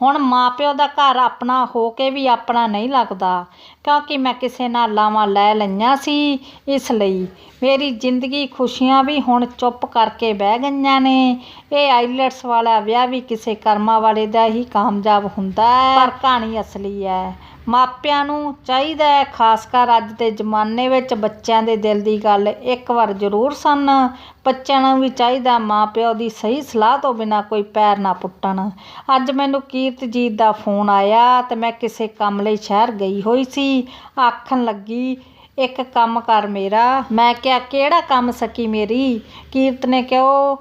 ਹੁਣ ਮਾਪਿਓ ਦਾ ਘਰ ਆਪਣਾ ਹੋ ਕੇ ਵੀ ਆਪਣਾ ਨਹੀਂ ਲੱਗਦਾ, ਕਿਉਂਕਿ ਮੈਂ ਕਿਸੇ ਨਾਲ ਲਾਵਾਂ ਲੈ ਲਈਆਂ ਸੀ ਇਸ ਲਈ। ਮੇਰੀ ਜ਼ਿੰਦਗੀ ਖੁਸ਼ੀਆਂ ਵੀ ਹੁਣ ਚੁੱਪ ਕਰਕੇ ਬਹਿ ਗਈਆਂ ਨੇ। ਇਹ ਆਈਲੈਟਸ ਵਾਲਾ ਵਿਆਹ ਵੀ ਕਿਸੇ ਕਰਮਾਂ ਵਾਲੇ ਦਾ ਹੀ ਕਾਮਯਾਬ ਹੁੰਦਾ ਹੈ। ਪਰ ਕਹਾਣੀ ਅਸਲੀ ਹੈ। ਮਾਪਿਆਂ ਨੂੰ ਚਾਹੀਦਾ ਹੈ, ਖਾਸ ਕਰ ਅੱਜ ਦੇ ਜ਼ਮਾਨੇ ਵਿੱਚ ਬੱਚਿਆਂ ਦੇ ਦਿਲ ਦੀ ਗੱਲ ਇੱਕ ਵਾਰ ਜ਼ਰੂਰ ਸੁਣਨ ਬੱਚਿਆਂ ਨੂੰ ਵੀ ਚਾਹੀਦਾ ਮਾਂ ਪਿਓ ਦੀ ਸਹੀ ਸਲਾਹ ਤੋਂ ਬਿਨਾ ਕੋਈ ਪੈਰ ਨਾ ਪੁੱਟਣ। ਅੱਜ ਮੈਨੂੰ ਕੀਰਤਜੀਤ ਦਾ ਫੋਨ ਆਇਆ ਤੇ ਮੈਂ ਕਿਸੇ ਕੰਮ ਲਈ ਸ਼ਹਿਰ ਗਈ ਹੋਈ ਸੀ। ਆਖਣ ਲੱਗੀ, ਇੱਕ ਕੰਮ ਕਰ ਮੇਰਾ। ਮੈਂ ਕਿਹਾ, ਕਿਹੜਾ ਕੰਮ ਸਕੀ ਮੇਰੀ? ਕੀਰਤ ਨੇ ਕਿਹਾ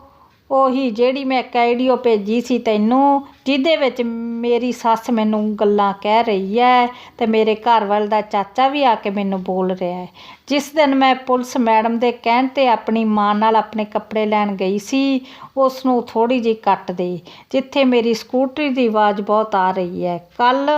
ਉਹੀ ਜਿਹੜੀ ਮੈਂ ਇੱਕ ਆਈਡੀਓ ਭੇਜੀ ਸੀ ਤੈਨੂੰ, ਜਿਹਦੇ ਵਿੱਚ ਮੇਰੀ ਸੱਸ ਮੈਨੂੰ ਗੱਲਾਂ ਕਹਿ ਰਹੀ ਹੈ ਤੇ ਮੇਰੇ ਘਰ ਵਾਲੇ ਦਾ ਚਾਚਾ ਵੀ ਆ ਕੇ ਮੈਨੂੰ ਬੋਲ ਰਿਹਾ ਹੈ ਜਿਸ ਦਿਨ ਮੈਂ ਪੁਲਿਸ ਮੈਡਮ ਦੇ ਕਹਿਣ ਤੇ ਆਪਣੀ ਮਾਂ ਨਾਲ ਆਪਣੇ ਕੱਪੜੇ ਲੈਣ ਗਈ ਸੀ ਉਸ ਨੂੰ ਥੋੜੀ ਜਿਹੀ ਕੱਟ ਦੇ ਜਿੱਥੇ ਮੇਰੀ ਸਕੂਟਰੀ ਦੀ ਆਵਾਜ਼ ਬਹੁਤ ਆ ਰਹੀ ਹੈ ਕੱਲ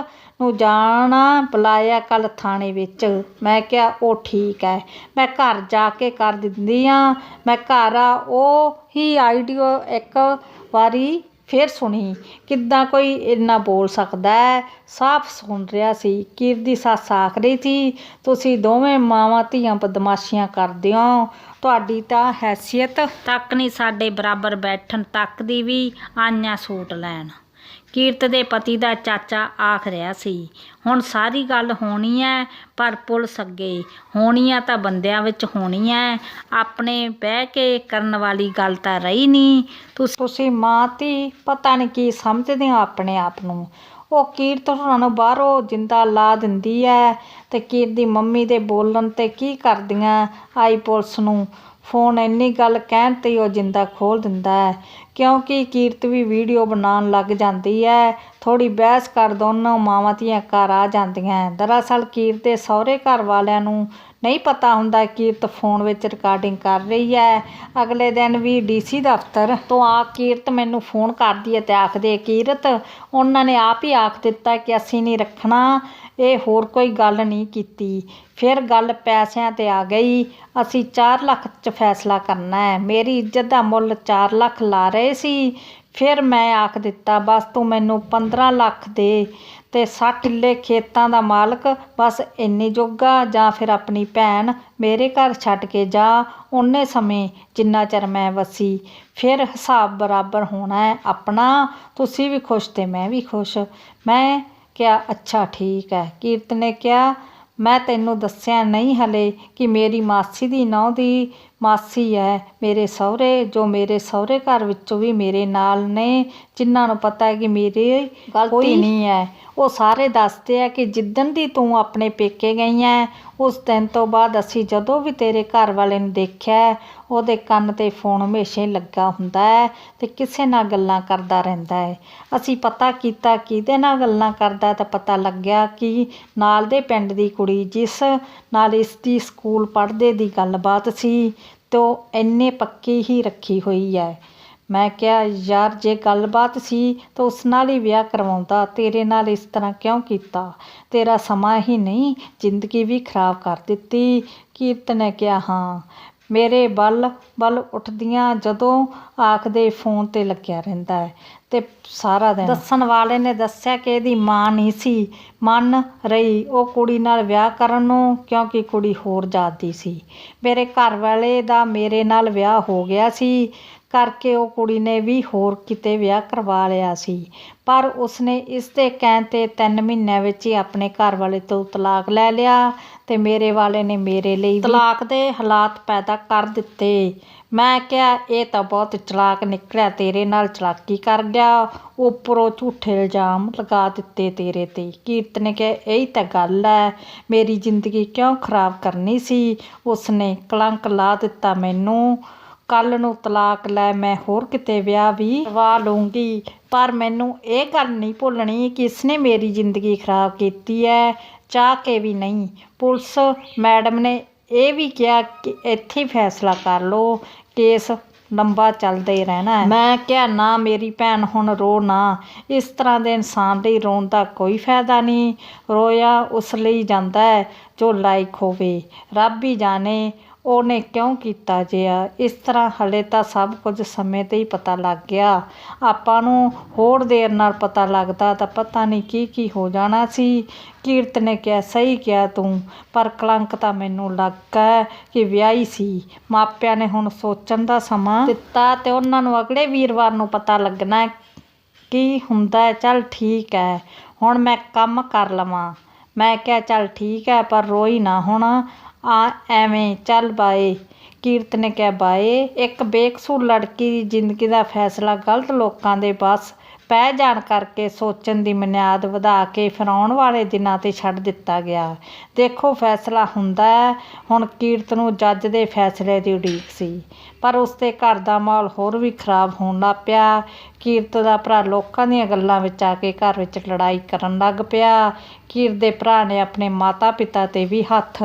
ਨੂੰ ਜਾਣਾ ਬੁਲਾਇਆ ਕੱਲ੍ਹ ਥਾਣੇ ਵਿੱਚ। ਮੈਂ ਕਿਹਾ, ਉਹ ਠੀਕ ਹੈ। ਮੈਂ ਘਰ ਜਾ ਕੇ ਕਰ ਦਿੰਦੀ ਹਾਂ। ਮੈਂ ਘਰ ਆ, ਉਹ ਹੀ ਆਈਡੀਓ ਇੱਕ ਵਾਰੀ ਫਿਰ ਸੁਣੀ। ਕਿੱਦਾਂ ਕੋਈ ਇੰਨਾ ਬੋਲ ਸਕਦਾ ਸਾਫ਼ ਸੁਣ ਰਿਹਾ ਸੀ। ਕਿਰ ਦੀ ਸੱਸ ਆਖ ਰਹੀ ਸੀ, ਤੁਸੀਂ ਦੋਵੇਂ ਮਾਵਾਂ ਧੀਆਂ ਬਦਮਾਸ਼ੀਆਂ ਕਰਦੇ ਹੋ। ਤੁਹਾਡੀ ਤਾਂ ਹੈਸੀਅਤ ਤੱਕ ਨਹੀਂ ਸਾਡੇ ਬਰਾਬਰ ਬੈਠਣ ਤੱਕ ਦੀ ਵੀ ਆਈਆਂ ਸੂਟ ਲੈਣ। ਕੀਰਤ ਦੇ ਪਤੀ ਦਾ ਚਾਚਾ ਆਖ ਰਿਹਾ ਸੀ, ਹੁਣ ਸਾਰੀ ਗੱਲ ਹੋਣੀ ਹੈ ਪਰ ਪੁਲਿਸ ਅੱਗੇ। ਹੋਣੀ ਆ ਤਾਂ ਬੰਦਿਆਂ ਵਿੱਚ ਹੋਣੀ ਹੈ ਆਪਣੇ ਬਹਿ ਕੇ ਕਰਨ ਵਾਲੀ ਗੱਲ ਤਾਂ ਰਹੀ ਨਹੀਂ। ਤੁਸੀਂ ਮਾਂ, ਧੀ, ਪਤਾ ਨਹੀਂ ਕੀ ਸਮਝਦੇ ਹੋ ਆਪਣੇ ਆਪ ਨੂੰ। ਉਹ ਕੀਰਤ ਹੋਰਾਂ ਨੂੰ ਬਾਹਰੋਂ ਜਿੰਦਾ ਲਾ ਦਿੰਦੀ ਹੈ ਤੇ ਕੀਰਤ ਦੀ ਮੰਮੀ ਦੇ ਬੋਲਣ ਤੇ ਕੀ ਕਰਦੀਆਂ, ਆਈ ਪੁਲਿਸ ਨੂੰ। ਫੋਨ ਇੰਨੀ ਗੱਲ ਕਹਿਣ ਤੇ ਉਹ ਜਿੰਦਾ ਖੋਲ ਦਿੰਦਾ ਹੈ ਕਿਉਂਕਿ ਕੀਰਤ ਵੀ ਵੀਡੀਓ ਬਣਾਉਣ ਲੱਗ ਜਾਂਦੀ ਹੈ ਥੋੜ੍ਹੀ ਬਹਿਸ ਕਰ ਦੋਨੋਂ ਮਾਵਾਂ ਧੀਆਂ ਘਰ ਆ ਜਾਂਦੀਆਂ ਦਰਅਸਲ ਕੀਰਤ ਦੇ ਸਹੁਰੇ ਘਰ ਵਾਲਿਆਂ ਨੂੰ ਨਹੀਂ ਪਤਾ ਹੁੰਦਾ ਕੀਰਤ ਫੋਨ ਵਿੱਚ ਰਿਕਾਰਡਿੰਗ ਕਰ ਰਹੀ ਹੈ। ਅਗਲੇ ਦਿਨ ਵੀ ਡੀਸੀ ਦਫ਼ਤਰ ਤੋਂ ਆ ਕਿਰਤ ਮੈਨੂੰ ਫੋਨ ਕਰਦੀ ਹੈ ਤੇ ਆਖਦੇ ਕੀਰਤ, ਉਹਨਾਂ ਨੇ ਆਪ ਹੀ ਆਖ ਦਿੱਤਾ ਕਿ ਅਸੀਂ ਨਹੀਂ ਰੱਖਣਾ, ਇਹ ਹੋਰ ਕੋਈ ਗੱਲ ਨਹੀਂ ਕੀਤੀ। ਫਿਰ ਗੱਲ ਪੈਸਿਆਂ ਤੇ ਆ ਗਈ। ਅਸੀਂ 4 ਲੱਖ 'ਚ ਫੈਸਲਾ ਕਰਨਾ ਹੈ। ਮੇਰੀ ਇੱਜ਼ਤ ਦਾ ਮੁੱਲ 4 ਲੱਖ ਲਾ ਰਹੇ ਸੀ। ਫਿਰ ਮੈਂ ਆਖ ਦਿੱਤਾ, ਬਸ ਤੂੰ ਮੈਨੂੰ 15 ਲੱਖ ਦੇ। ਅਤੇ 60 ਕਿੱਲੇ ਖੇਤਾਂ ਦਾ ਮਾਲਕ ਬਸ ਇੰਨੀ ਜੋਗਾ ਜਾਂ ਫਿਰ ਆਪਣੀ ਭੈਣ ਮੇਰੇ ਘਰ ਛੱਡ ਕੇ ਜਾ ਓਨੇ ਸਮੇਂ ਜਿੰਨਾ ਚਿਰ ਮੈਂ ਵਸੀ। ਫਿਰ ਹਿਸਾਬ ਬਰਾਬਰ ਹੋਣਾ ਆਪਣਾ, ਤੁਸੀਂ ਵੀ ਖੁਸ਼ ਅਤੇ ਮੈਂ ਵੀ ਖੁਸ਼। ਮੈਂ ਕਿਹਾ, ਅੱਛਾ, ਠੀਕ ਹੈ। ਕੀਰਤ ਨੇ ਕਿਹਾ, ਮੈਂ ਤੈਨੂੰ ਦੱਸਿਆ ਨਹੀਂ ਹਲੇ ਕਿ ਮੇਰੀ ਮਾਸੀ ਦੀ ਨੌਂ ਦੀ ਮਾਸੀ ਹੈ ਮੇਰੇ ਸਹੁਰੇ ਜੋ ਮੇਰੇ ਸਹੁਰੇ ਘਰ ਵਿੱਚੋਂ ਵੀ ਮੇਰੇ ਨਾਲ ਨੇ ਜਿਨ੍ਹਾਂ ਨੂੰ ਪਤਾ ਹੈ ਕਿ ਮੇਰੀ ਗਲਤੀ ਨਹੀਂ। ਹੈ ਉਹ ਸਾਰੇ ਦੱਸਦੇ ਆ ਕਿ ਜਿੱਦਣ ਦੀ ਤੂੰ ਆਪਣੇ ਪੇਕੇ ਗਈ ਹੈ ਉਸ ਦਿਨ ਤੋਂ ਬਾਅਦ ਅਸੀਂ ਜਦੋਂ ਵੀ ਤੇਰੇ ਘਰ ਵਾਲੇ ਨੂੰ ਦੇਖਿਆ ਉਹਦੇ ਕੰਨ ਤੇ ਫੋਨ ਹਮੇਸ਼ਾ ਹੀ ਲੱਗਾ ਹੁੰਦਾ ਹੈ ਤੇ ਕਿਸੇ ਨਾਲ ਗੱਲਾਂ ਕਰਦਾ ਰਹਿੰਦਾ ਹੈ ਅਸੀਂ ਪਤਾ ਕੀਤਾ ਕਿਹਦੇ ਨਾਲ ਗੱਲਾਂ ਕਰਦਾ ਤਾਂ ਪਤਾ ਲੱਗਿਆ ਕਿ ਨਾਲ ਦੇ ਪਿੰਡ ਦੀ ਕੁੜੀ ਜਿਸ ਨਾਲ ਇਸ ਦੀ ਸਕੂਲ ਪੜ੍ਹਦੇ ਦੀ ਗੱਲਬਾਤ ਸੀ। ਤੇ ਇੰਨੇ ਪੱਕੀ ਹੀ ਰੱਖੀ ਹੋਈ ਹੈ ਮੈਂ ਕਿਹਾ, ਯਾਰ, ਜੇ ਗੱਲਬਾਤ ਸੀ ਤਾਂ ਉਸ ਨਾਲ ਹੀ ਵਿਆਹ ਕਰਵਾਉਂਦਾ, ਤੇਰੇ ਨਾਲ ਇਸ ਤਰ੍ਹਾਂ ਕਿਉਂ ਕੀਤਾ? ਤੇਰਾ ਸਮਾਂ ਹੀ ਨਹੀਂ, ਜ਼ਿੰਦਗੀ ਵੀ ਖਰਾਬ ਕਰ ਦਿੱਤੀ। ਕੀਰਤ ਨੇ ਕਿਹਾ, ਹਾਂ, ਮੇਰੇ ਬਲ ਬਲ ਉੱਠਦੀਆਂ ਜਦੋਂ ਆਖਦੇ ਫੋਨ ਤੇ ਲੱਗਿਆ ਰਹਿੰਦਾ ਹੈ ਤੇ ਸਾਰਾ ਦਿਨ। ਦੱਸਣ ਵਾਲੇ ਨੇ ਦੱਸਿਆ ਕਿ ਇਹਦੀ ਮਾਂ ਨਹੀਂ ਸੀ। ਮੰਨ ਰਹੀ, ਉਹ ਕੁੜੀ ਨਾਲ ਵਿਆਹ ਕਰਨ ਨੂੰ, ਕਿਉਂਕਿ ਕੁੜੀ ਹੋਰ ਜਾਤ ਦੀ ਸੀ। ਮੇਰੇ ਘਰ ਵਾਲੇ ਦਾ ਮੇਰੇ ਨਾਲ ਵਿਆਹ ਹੋ ਗਿਆ ਸੀ। ਕਰਕੇ ਉਹ ਕੁੜੀ ਨੇ ਵੀ ਹੋਰ ਕਿਤੇ ਵਿਆਹ ਕਰਵਾ ਲਿਆ ਸੀ। ਪਰ ਉਸਨੇ ਇਸ ਦੇ ਕਹਿਣ ਤੇ 3 ਮਹੀਨਿਆਂ ਵਿੱਚ ਹੀ ਆਪਣੇ ਘਰ ਵਾਲੇ ਤੋਂ ਤਲਾਕ ਲੈ ਲਿਆ ਤੇ ਮੇਰੇ ਵਾਲੇ ਨੇ ਮੇਰੇ ਲਈ ਤਲਾਕ ਦੇ ਹਾਲਾਤ ਪੈਦਾ ਕਰ ਦਿੱਤੇ। ਮੈਂ ਕਿਹਾ, ਇਹ ਤਾਂ ਬਹੁਤ ਚਲਾਕ ਨਿਕਲਿਆ, ਤੇਰੇ ਨਾਲ ਚਲਾਕੀ ਕਰ ਗਿਆ ਉੱਪਰੋਂ ਝੂਠੇ ਇਲਜ਼ਾਮ ਲਗਾ ਦਿੱਤੇ ਤੇਰੇ ਤੇ। ਕੀਰਤ ਨੇ ਕਿਹਾ, ਇਹੀ ਤਾਂ ਗੱਲ ਹੈ। ਮੇਰੀ ਜ਼ਿੰਦਗੀ ਕਿਉਂ ਖਰਾਬ ਕਰਨੀ ਸੀ? ਉਸਨੇ ਕਲੰਕ ਲਾ ਦਿੱਤਾ ਮੈਨੂੰ। ਕੱਲ੍ਹ ਨੂੰ ਤਲਾਕ ਲੈ ਮੈਂ ਹੋਰ ਕਿਤੇ ਵਿਆਹ ਵੀ ਕਰਵਾ ਲੂੰਗੀ ਪਰ ਮੈਨੂੰ ਇਹ ਗੱਲ ਨਹੀਂ ਭੁੱਲਣੀ ਕਿ ਇਸਨੇ ਮੇਰੀ ਜ਼ਿੰਦਗੀ ਖਰਾਬ ਕੀਤੀ ਹੈ ਚਾਹ ਕੇ ਵੀ ਨਹੀਂ। ਪੁਲਿਸ ਮੈਡਮ ਨੇ ਇਹ ਵੀ ਕਿਹਾ ਕਿ ਇੱਥੇ ਹੀ ਫੈਸਲਾ ਕਰ ਲਓ। ਕੇਸ ਲੰਬਾ ਚੱਲਦਾ ਹੀ ਰਹਿਣਾ ਹੈ ਮੈਂ ਕਿਹਾ, ਨਾ ਮੇਰੀ ਭੈਣ ਹੁਣ ਰੋ ਨਾ। ਇਸ ਤਰ੍ਹਾਂ ਦੇ ਇਨਸਾਨ ਲਈ ਰੋਣ ਦਾ ਕੋਈ ਫਾਇਦਾ ਨਹੀਂ। ਰੋਇਆ ਉਸ ਲਈ ਜਾਂਦਾ ਹੈ ਜੋ ਲਾਇਕ ਹੋਵੇ। ਰੱਬ ਹੀ ਜਾਣੇ ਉਹਨੇ ਕਿਉਂ ਕੀਤਾ ਜਿਆ? ਇਸ ਤਰ੍ਹਾਂ ਹਲੇ ਤਾਂ ਸਭ ਕੁਝ ਸਮੇਂ ਤੇ ਹੀ ਪਤਾ ਲੱਗ ਗਿਆ। ਆਪਾਂ ਨੂੰ ਹੋਰ ਦੇਰ ਨਾਲ ਪਤਾ ਲੱਗਦਾ ਤਾਂ ਪਤਾ ਨਹੀਂ ਕੀ ਕੀ ਹੋ ਜਾਣਾ ਸੀ। ਕੀਰਤ ਨੇ ਕਿਹਾ, ਸਹੀ ਕਿਹਾ ਤੂੰ, ਪਰ ਕਲੰਕ ਤਾਂ ਮੈਨੂੰ ਲੱਗਾ ਕਿ ਵਿਆਹੀ ਸੀ। ਮਾਪਿਆਂ ਨੇ ਹੁਣ ਸੋਚਣ ਦਾ ਸਮਾਂ ਦਿੱਤਾ ਤੇ ਉਹਨਾਂ ਨੂੰ ਅਗਲੇ ਵੀਰਵਾਰ ਨੂੰ ਪਤਾ ਲੱਗਣਾ ਕੀ ਹੁੰਦਾ ਹੈ। ਚੱਲ ਠੀਕ ਹੈ, ਹੁਣ ਮੈਂ ਕੰਮ ਕਰ ਲਵਾਂ। ਮੈਂ ਕਿਹਾ, ਚੱਲ ਠੀਕ ਹੈ, ਪਰ ਰੋਈ ਨਾ ਹੁਣ। ਆ ਐਵੇਂ ਚੱਲ ਬਾਏ। ਕੀਰਤ ਨੇ ਕਿਹਾ, ਬਾਏ, ਇੱਕ ਬੇਕਸੂਰ ਲੜਕੀ ਦੀ ਜ਼ਿੰਦਗੀ ਦਾ ਫੈਸਲਾ ਗਲਤ ਲੋਕਾਂ ਦੇ ਬਸ ਪੈ ਜਾਣ ਕਰਕੇ ਸੋਚਣ ਦੀ ਮਨਿਆਦ ਵਧਾ ਕੇ ਫਿਰ ਆਉਣ ਵਾਲੇ ਦਿਨਾਂ ਤੇ ਛੱਡ ਦਿੱਤਾ ਗਿਆ। ਦੇਖੋ, ਫੈਸਲਾ ਹੁੰਦਾ ਹੈ। ਹੁਣ ਕੀਰਤ ਨੂੰ ਜੱਜ ਦੇ ਫੈਸਲੇ ਦੀ ਉਡੀਕ ਸੀ, ਪਰ ਉਸਦੇ ਘਰ ਦਾ ਮਾਹੌਲ ਹੋਰ ਵੀ ਖਰਾਬ ਹੋਣ ਲੱਗ ਪਿਆ। ਕੀਰਤ ਦਾ ਭਰਾ ਲੋਕਾਂ ਦੀਆਂ ਗੱਲਾਂ ਵਿੱਚ ਆ ਕੇ ਘਰ ਵਿੱਚ ਲੜਾਈ ਕਰਨ ਲੱਗ ਪਿਆ। ਕੀਰਤ ਦੇ ਭਰਾ ਨੇ ਆਪਣੇ ਮਾਤਾ ਪਿਤਾ ਤੇ ਵੀ ਹੱਥ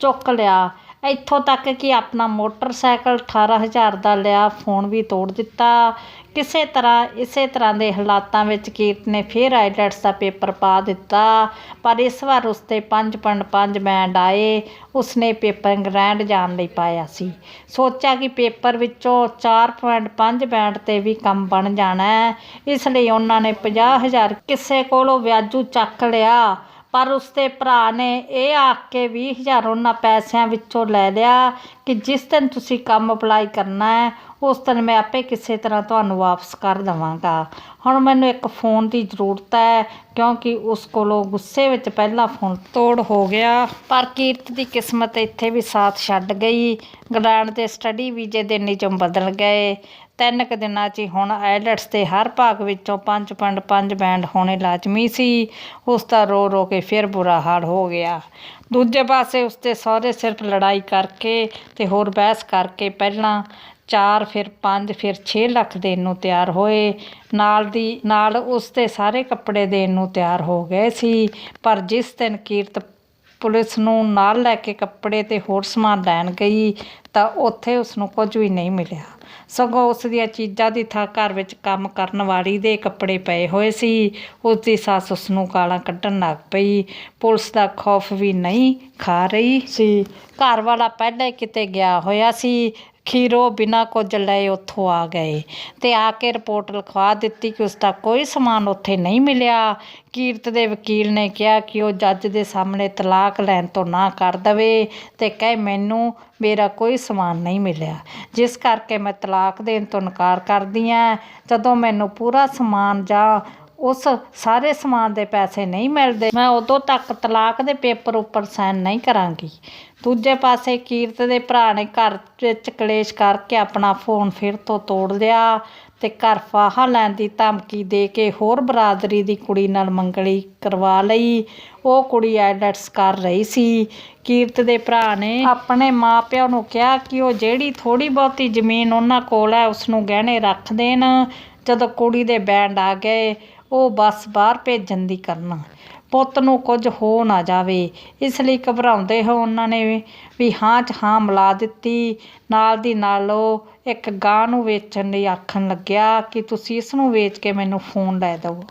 ਚੁੱਕ ਲਿਆ। ਇੱਥੋਂ ਤੱਕ ਕਿ ਆਪਣਾ ਮੋਟਰਸਾਈਕਲ 18000 ਦਾ ਲਿਆ, ਫੋਨ ਵੀ ਤੋੜ ਦਿੱਤਾ। ਕਿਸੇ ਤਰ੍ਹਾਂ, ਇਸੇ ਤਰ੍ਹਾਂ ਦੇ ਹਾਲਾਤਾਂ ਵਿੱਚ ਕੀਰਤ ਨੇ ਫਿਰ ਆਈਲੈਟਸ ਦਾ ਪੇਪਰ ਪਾ ਦਿੱਤਾ। ਪਰ ਇਸ ਵਾਰ ਉਸ 'ਤੇ 5.5 ਬੈਂਡ ਆਏ। ਉਸਨੇ ਪੇਪਰ ਇੰਗਲੈਂਡ ਜਾਣ ਲਈ ਪਾਇਆ ਸੀ। ਸੋਚਿਆ ਕਿ ਪੇਪਰ ਵਿੱਚੋਂ 4.5 ਬੈਂਡ 'ਤੇ ਵੀ ਕੰਮ ਬਣ ਜਾਣਾ ਇਸ ਲਈ ਉਹਨਾਂ ਨੇ 50000 ਕਿਸੇ ਕੋਲੋਂ ਵਿਆਜੂ ਚੱਕ ਲਿਆ। ਪਰ ਉਸਦੇ ਭਰਾ ਨੇ ਇਹ ਆਖ ਕੇ 20000 ਉਹਨਾਂ ਪੈਸਿਆਂ ਵਿੱਚੋਂ ਲੈ ਲਿਆ ਕਿ ਜਿਸ ਦਿਨ ਤੁਸੀਂ ਕੰਮ ਅਪਲਾਈ ਕਰਨਾ ਹੈ, ਉਸ ਦਿਨ ਮੈਂ ਆਪੇ ਕਿਸੇ ਤਰ੍ਹਾਂ ਤੁਹਾਨੂੰ ਵਾਪਸ ਕਰ ਦੇਵਾਂਗਾ। ਹੁਣ ਮੈਨੂੰ ਇੱਕ ਫੋਨ ਦੀ ਜ਼ਰੂਰਤ ਹੈ, ਕਿਉਂਕਿ ਉਸ ਕੋਲੋਂ ਗੁੱਸੇ ਵਿੱਚ ਪਹਿਲਾ ਫੋਨ ਤੋੜ ਹੋ ਗਿਆ। ਪਰ ਕੀਰਤ ਦੀ ਕਿਸਮਤ ਇੱਥੇ ਵੀ ਸਾਥ ਛੱਡ ਗਈ। ਇੰਗਲੈਂਡ ਦੇ ਸਟੱਡੀ ਵੀਜ਼ੇ ਦੇ ਨਿਯਮ ਬਦਲ ਗਏ। ਤਿੰਨ ਕੁ ਦਿਨਾਂ 'ਚ ਹੀ ਹੁਣ ਆਇਲਟਸ ਦੇ ਹਰ ਭਾਗ ਵਿੱਚੋਂ 5.5 ਬੈਂਡ ਹੋਣੇ ਲਾਜ਼ਮੀ ਸੀ। ਉਸ ਦਾ ਰੋ ਰੋ ਕੇ ਫਿਰ ਬੁਰਾ ਹਾਲ ਹੋ ਗਿਆ। ਦੂਜੇ ਪਾਸੇ ਉਸਦੇ ਸਹੁਰੇ ਸਿਰਫ ਲੜਾਈ ਕਰਕੇ ਤੇ ਹੋਰ ਬਹਿਸ ਕਰਕੇ ਪਹਿਲਾਂ 4 ਫਿਰ 5 ਫਿਰ 6 ਲੱਖ ਦੇਣ ਨੂੰ ਤਿਆਰ ਹੋਏ। ਨਾਲ ਦੀ, ਨਾਲ ਉਸ ਦੇ ਸਾਰੇ ਕੱਪੜੇ ਦੇਣ ਨੂੰ ਤਿਆਰ ਹੋ ਗਏ ਸੀ। ਪਰ ਜਿਸ ਦਿਨ ਕੀਰਤ ਪੁਲਿਸ ਨੂੰ ਨਾਲ ਲੈ ਕੇ ਕੱਪੜੇ ਤੇ ਹੋਰ ਸਮਾਨ ਲੈਣ ਗਈ ਤਾਂ ਉੱਥੇ ਉਸ ਨੂੰ ਕੁਝ ਵੀ ਨਹੀਂ ਮਿਲਿਆ। ਸਗੋਂ ਉਸ ਦੀਆਂ ਚੀਜ਼ਾਂ ਦੀ ਥਾਂ ਘਰ ਵਿੱਚ ਕੰਮ ਕਰਨ ਵਾਲੀ ਦੇ ਕੱਪੜੇ ਪਏ ਹੋਏ ਸੀ। ਉਸ ਦੀ ਸੱਸ ਉਸ ਨੂੰ ਗਾਲਾਂ ਕੱਢਣ ਲੱਗ ਪਈ। ਪੁਲਿਸ ਦਾ ਖੌਫ ਵੀ ਨਹੀਂ ਖਾ ਰਹੀ ਸੀ। ਘਰ ਵਾਲਾ ਪਹਿਲਾਂ ਕਿਤੇ ਗਿਆ ਹੋਇਆ ਸੀ। ਖੀਰੋ ਬਿਨਾਂ ਕੁਝ ਲਏ ਉੱਥੋਂ ਆ ਗਏ ਤੇ ਆ ਕੇ ਰਿਪੋਰਟ ਲਿਖਵਾ ਦਿੱਤੀ ਕਿ ਉਸ ਦਾ ਕੋਈ ਸਮਾਨ ਉੱਥੇ ਨਹੀਂ ਮਿਲਿਆ। ਕੀਰਤ ਦੇ ਵਕੀਲ ਨੇ ਕਿਹਾ ਕਿ ਉਹ ਜੱਜ ਦੇ ਸਾਹਮਣੇ ਤਲਾਕ ਲੈਣ ਤੋਂ ਨਾ ਕਰ ਦਵੇ ਤੇ ਕਹੇ, ਮੈਨੂੰ, ਮੇਰਾ ਕੋਈ ਸਮਾਨ ਨਹੀਂ ਮਿਲਿਆ। ਜਿਸ ਕਰਕੇ ਮੈਂ ਤਲਾਕ ਦੇਣ ਤੋਂ ਇਨਕਾਰ ਕਰਦੀ ਹਾਂ ਜਦੋਂ ਮੈਨੂੰ ਪੂਰਾ ਸਮਾਨ ਜਾਂ ਉਸ ਸਾਰੇ ਸਮਾਨ ਦੇ ਪੈਸੇ ਨਹੀਂ ਮਿਲਦੇ, ਮੈਂ ਉਦੋਂ ਤੱਕ ਤਲਾਕ ਦੇ ਪੇਪਰ ਉੱਪਰ ਸਾਈਨ ਨਹੀਂ ਕਰਾਂਗੀ। ਦੂਜੇ ਪਾਸੇ ਕੀਰਤ ਦੇ ਭਰਾ ਨੇ ਘਰ ਵਿੱਚ ਕਲੇਸ਼ ਕਰਕੇ ਆਪਣਾ ਫੋਨ ਫਿਰ ਤੋਂ ਤੋੜ ਲਿਆ ਤੇ ਘਰ ਫਾਹਾ ਲੈਣ ਦੀ ਧਮਕੀ ਦੇ ਕੇ ਹੋਰ ਬਰਾਦਰੀ ਦੀ ਕੁੜੀ ਨਾਲ ਮੰਗਲੀ ਕਰਵਾ ਲਈ। ਉਹ ਕੁੜੀ ਆਈਲੈਟਸ ਕਰ ਰਹੀ ਸੀ। ਕੀਰਤ ਦੇ ਭਰਾ ਨੇ ਆਪਣੇ ਮਾਪਿਆਂ ਨੂੰ ਕਿਹਾ ਕਿ ਉਹ ਜਿਹੜੀ ਥੋੜੀ ਬਹੁਤੀ ਜ਼ਮੀਨ ਉਹਨਾਂ ਕੋਲ ਹੈ, ਉਸ ਨੂੰ ਗਹਿਣੇ ਰੱਖ ਦੇਣ। ਜਦੋਂ ਕੁੜੀ ਦੇ ਬੈਂਡ ਆ ਗਏ, ਉਹ ਬਸ ਬਾਹਰ ਭੇਜਣ ਦੀ ਕਰਨਾ। ਪੁੱਤ ਨੂੰ ਕੁਝ ਹੋ ਨਾ ਜਾਵੇ। ਇਸ ਲਈ ਘਬਰਾਉਂਦੇ ਹੋ ਉਹਨਾਂ ਨੇ ਵੀ- ਹਾਂ 'ਚ ਹਾਂ ਮਿਲਾ ਦਿੱਤੀ। ਨਾਲ ਦੀ ਨਾਲ ਉਹ ਇੱਕ ਗਾਂ ਨੂੰ ਵੇਚਣ ਲਈ ਆਖਣ ਲੱਗਿਆ ਕਿ ਤੁਸੀਂ ਇਸ ਨੂੰ ਵੇਚ ਕੇ ਮੈਨੂੰ ਫੋਨ ਲੈ ਦਿਓ।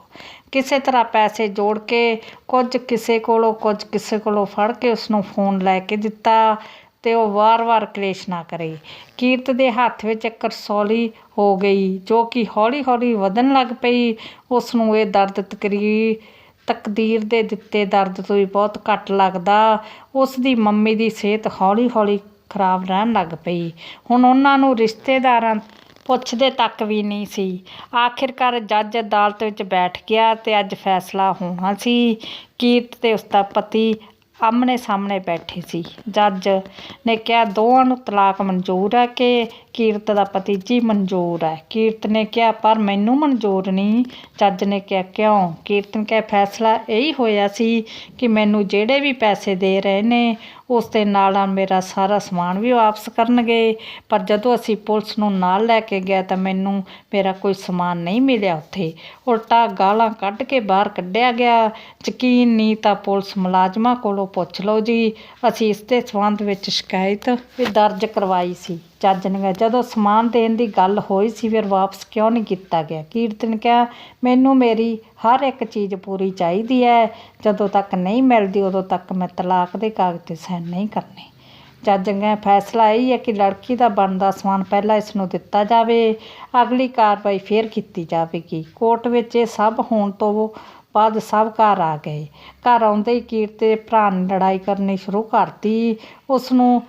ਕਿਸੇ ਤਰ੍ਹਾਂ ਪੈਸੇ ਜੋੜ ਕੇ ਕੁਝ ਕਿਸੇ ਕੋਲੋਂ ਕੁਝ ਕਿਸੇ ਕੋਲੋਂ ਫੜ ਕੇ ਉਸ ਨੂੰ ਫੋਨ ਲੈ ਕੇ ਦਿੱਤਾ ਤੇ ਉਹ ਵਾਰ-ਵਾਰ ਕਲੇਸ਼ ਨਾ ਕਰੇ। ਕੀਰਤ ਦੇ ਹੱਥ ਵਿੱਚ ਇੱਕ ਰਸੌਲੀ ਹੋ ਗਈ ਜੋ ਕਿ ਹੌਲੀ-ਹੌਲੀ ਵਧਣ ਲੱਗ ਪਈ। ਉਸ ਨੂੰ ਇਹ ਦਰਦ ਤਕਰੀ ਤਕਦੀਰ ਦੇ ਦਿੱਤੇ ਦਰਦ ਤੋਂ ਵੀ ਬਹੁਤ ਘੱਟ ਲੱਗਦਾ। ਉਸ ਦੀ ਮੰਮੀ ਦੀ ਸਿਹਤ ਹੌਲੀ-ਹੌਲੀ ਖਰਾਬ ਰਹਿਣ ਲੱਗ ਪਈ। ਹੁਣ ਉਹਨਾਂ ਨੂੰ ਰਿਸ਼ਤੇਦਾਰਾਂ ਪੁੱਛਦੇ ਤੱਕ ਵੀ ਨਹੀਂ ਸੀ। ਆਖਿਰਕਾਰ ਜੱਜ ਅਦਾਲਤ ਵਿੱਚ ਬੈਠ ਗਿਆ ਤੇ ਅੱਜ ਫੈਸਲਾ ਹੋਣਾ ਸੀ। ਕੀਰਤ ਤੇ ਉਸ ਦਾ ਪਤੀ ਆਮਣੇ ਸਾਹਮਣੇ ਬੈਠੇ ਸੀ। ਜੱਜ ਨੇ ਕਿਹਾ, ਦੋਵਾਂ ਨੂੰ ਤਲਾਕ ਮਨਜ਼ੂਰ ਹੈ ਕਿ ਕੀਰਤ ਦਾ ਪਤੀ ਜੀ ਮਨਜ਼ੂਰ ਹੈ। ਕੀਰਤ ਨੇ ਕਿਹਾ, ਪਰ ਮੈਨੂੰ ਮਨਜ਼ੂਰ ਨਹੀਂ। ਜੱਜ ਨੇ ਕਿਹਾ, ਕਿਉਂ? ਕੀਰਤ ਨੇ ਕਿਹਾ, ਫੈਸਲਾ ਇਹੀ ਹੋਇਆ ਸੀ ਕਿ ਮੈਨੂੰ ਜਿਹੜੇ ਵੀ ਪੈਸੇ ਦੇ ਰਹੇ ਨੇ, ਉਸ ਦੇ ਨਾਲ ਨਾਲ ਮੇਰਾ ਸਾਰਾ ਸਮਾਨ ਵੀ ਵਾਪਸ ਕਰਨਗੇ। ਪਰ ਜਦੋਂ ਅਸੀਂ ਪੁਲਿਸ ਨੂੰ ਨਾਲ ਲੈ ਕੇ ਗਿਆ ਤਾਂ ਮੈਨੂੰ ਮੇਰਾ ਕੋਈ ਸਮਾਨ ਨਹੀਂ ਮਿਲਿਆ ਉੱਥੇ। ਉਲਟਾ ਗਾਲਾਂ ਕੱਢ ਕੇ ਬਾਹਰ ਕੱਢਿਆ ਗਿਆ। ਯਕੀਨ ਨਹੀਂ ਤਾਂ ਪੁਲਿਸ ਮੁਲਾਜ਼ਮਾਂ ਕੋਲੋਂ ਪੁੱਛ ਲਓ ਜੀ। ਅਸੀਂ ਇਸ ਦੇ ਸੰਬੰਧ ਵਿੱਚ ਸ਼ਿਕਾਇਤ ਵੀ ਦਰਜ ਕਰਵਾਈ ਸੀ। ਚੱਜ ਨੇ ਕਿਹਾ ਜਦੋਂ ਸਮਾਨ ਦੇਣ ਦੀ ਗੱਲ ਹੋਈ ਸੀ, ਫਿਰ ਵਾਪਸ ਕਿਉਂ ਨਹੀਂ ਕੀਤਾ ਗਿਆ? ਕੀਰਤਨ ਕਿਹਾ, ਮੈਨੂੰ ਮੇਰੀ ਹਰ ਇੱਕ ਚੀਜ਼ ਪੂਰੀ ਚਾਹੀਦੀ ਹੈ ਜਦੋਂ ਤੱਕ ਨਹੀਂ ਮਿਲਦੀ, ਉਦੋਂ ਤੱਕ ਮੈਂ ਤਲਾਕ ਦੇ ਕਾਗਜ਼ ਤੇ ਸਾਈਨ ਨਹੀਂ ਕਰਨੇ। ਜੱਜ ਨੇ ਫੈਸਲਾ ਇਹ ਹੈ ਕਿ ਲੜਕੀ ਦਾ ਬਣਦਾ ਸਮਾਨ ਪਹਿਲਾਂ ਇਸ ਨੂੰ ਦਿੱਤਾ ਜਾਵੇ। ਅਗਲੀ ਕਾਰਵਾਈ ਫਿਰ ਕੀਤੀ ਜਾਵੇਗੀ। ਕੋਰਟ ਵਿੱਚ ਇਹ ਸਭ ਹੋਣ ਤੋਂ ਬਾਅਦ ਸਭ ਘਰ ਆ ਗਏ। ਘਰ ਆਉਂਦੇ ਹੀ ਕੀਰਤ ਦੇ ਭਰਾ ਨੇ ਲੜਾਈ ਕਰਨੀ ਸ਼ੁਰੂ ਕਰਤੀ। ਉਸ ਨੂੰ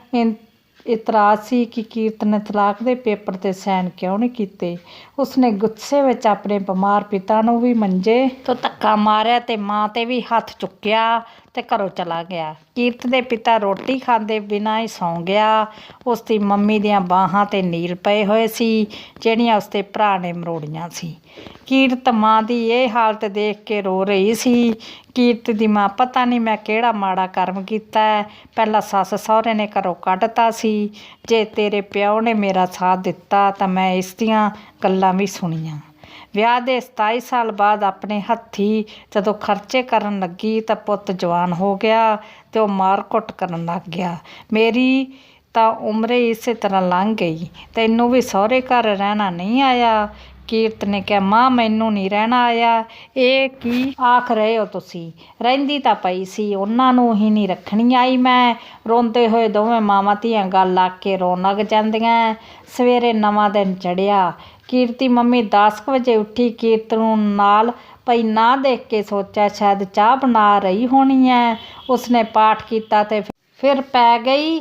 ਇਤਰਾਜ਼ ਸੀ ਕਿ ਕੀਰਤਨ ਨੇ ਤਲਾਕ ਦੇ ਪੇਪਰ ਤੇ ਸਾਈਨ ਕਿਉਂ ਨਹੀਂ ਕੀਤੇ? ਉਸਨੇ ਗੁੱਸੇ ਵਿੱਚ ਆਪਣੇ ਬਿਮਾਰ ਪਿਤਾ ਨੂੰ ਵੀ ਮੰਜੇ ਤੋਂ ਧੱਕਾ ਮਾਰਿਆ ਤੇ ਮਾਂ ਤੇ ਵੀ ਹੱਥ ਚੁੱਕਿਆ। ਤੇ ਘਰੋਂ ਚਲਾ ਗਿਆ। ਕੀਰਤ ਦੇ ਪਿਤਾ ਰੋਟੀ ਖਾਂਦੇ ਬਿਨਾਂ ਹੀ ਸੌਂ ਗਿਆ। ਉਸ ਦੀ ਮੰਮੀ ਦੀਆਂ ਬਾਹਾਂ ਤੇ ਨੀਲ ਪਏ ਹੋਏ ਸੀ, ਜਿਹੜੀਆਂ ਉਸ ਦੇ ਭਰਾ ਨੇ ਮਰੋੜੀਆਂ ਸੀ। ਕੀਰਤ ਮਾਂ ਦੀ ਇਹ ਹਾਲਤ ਦੇਖ ਕੇ ਰੋ ਰਹੀ ਸੀ। ਕੀਰਤ ਦੀ ਮਾਂ, ਪਤਾ ਨਹੀਂ ਮੈਂ ਕਿਹੜਾ ਮਾੜਾ ਕਰਮ ਕੀਤਾ ਪਹਿਲਾਂ ਸੱਸ ਸਹੁਰੇ ਨੇ ਘਰੋਂ ਕੱਢਤਾ ਸੀ। ਜੇ ਤੇਰੇ ਪਿਓ ਨੇ ਮੇਰਾ ਸਾਥ ਦਿੱਤਾ ਤਾਂ ਮੈਂ ਇਸ ਦੀਆਂ ਗੱਲਾਂ ਵੀ ਸੁਣੀਆਂ। ਵਿਆਹ ਦੇ 27 ਸਾਲ ਬਾਅਦ ਆਪਣੇ ਹੱਥੀ ਜਦੋਂ ਖਰਚੇ ਕਰਨ ਲੱਗੀ ਤਾਂ ਪੁੱਤ ਜਵਾਨ ਹੋ ਗਿਆ ਤੇ ਉਹ ਮਾਰ ਕੁੱਟ ਕਰਨ ਲੱਗ ਗਿਆ। ਮੇਰੀ ਤਾਂ ਉਮਰੇ ਇਸੇ ਤਰ੍ਹਾਂ ਲੰਘ ਗਈ। ਤੈਨੂੰ ਵੀ ਸਹੁਰੇ ਘਰ ਰਹਿਣਾ ਨਹੀਂ ਆਇਆ। ਕੀਰਤ ਨੇ ਕਿਹਾ, ਮਾਂ, ਮੈਨੂੰ ਨਹੀਂ ਰਹਿਣਾ ਆਇਆ। ਇਹ ਕੀ ਆਖ ਰਹੇ ਹੋ ਤੁਸੀਂ? ਰਹਿੰਦੀ ਤਾਂ ਪਈ ਸੀ, ਉਹਨਾਂ ਨੂੰ ਹੀ ਨਹੀਂ ਰੱਖਣੀ ਆਈ ਮੈਂ। ਰੋਂਦੇ ਹੋਏ ਦੋਵੇਂ ਮਾਵਾਂ ਧੀਆਂ ਗੱਲ ਲਾ ਕੇ ਰੋਣ ਲੱਗ ਜਾਂਦੀਆਂ। ਸਵੇਰੇ ਨਵਾਂ ਦਿਨ ਚੜਿਆ ਕੀਰਤੀ ਮੰਮੀ 10 ਕੁ ਵਜੇ ਉੱਠੀ। ਕੀਰਤ ਨੂੰ ਨਾਲ ਪਈ ਨਾ ਦੇਖ ਕੇ ਸੋਚਿਆ, ਸ਼ਾਇਦ ਚਾਹ ਬਣਾ ਰਹੀ ਹੋਣੀ ਹੈ ਉਸਨੇ ਪਾਠ ਕੀਤਾ ਤੇ ਫਿਰ ਪੈ ਗਈ।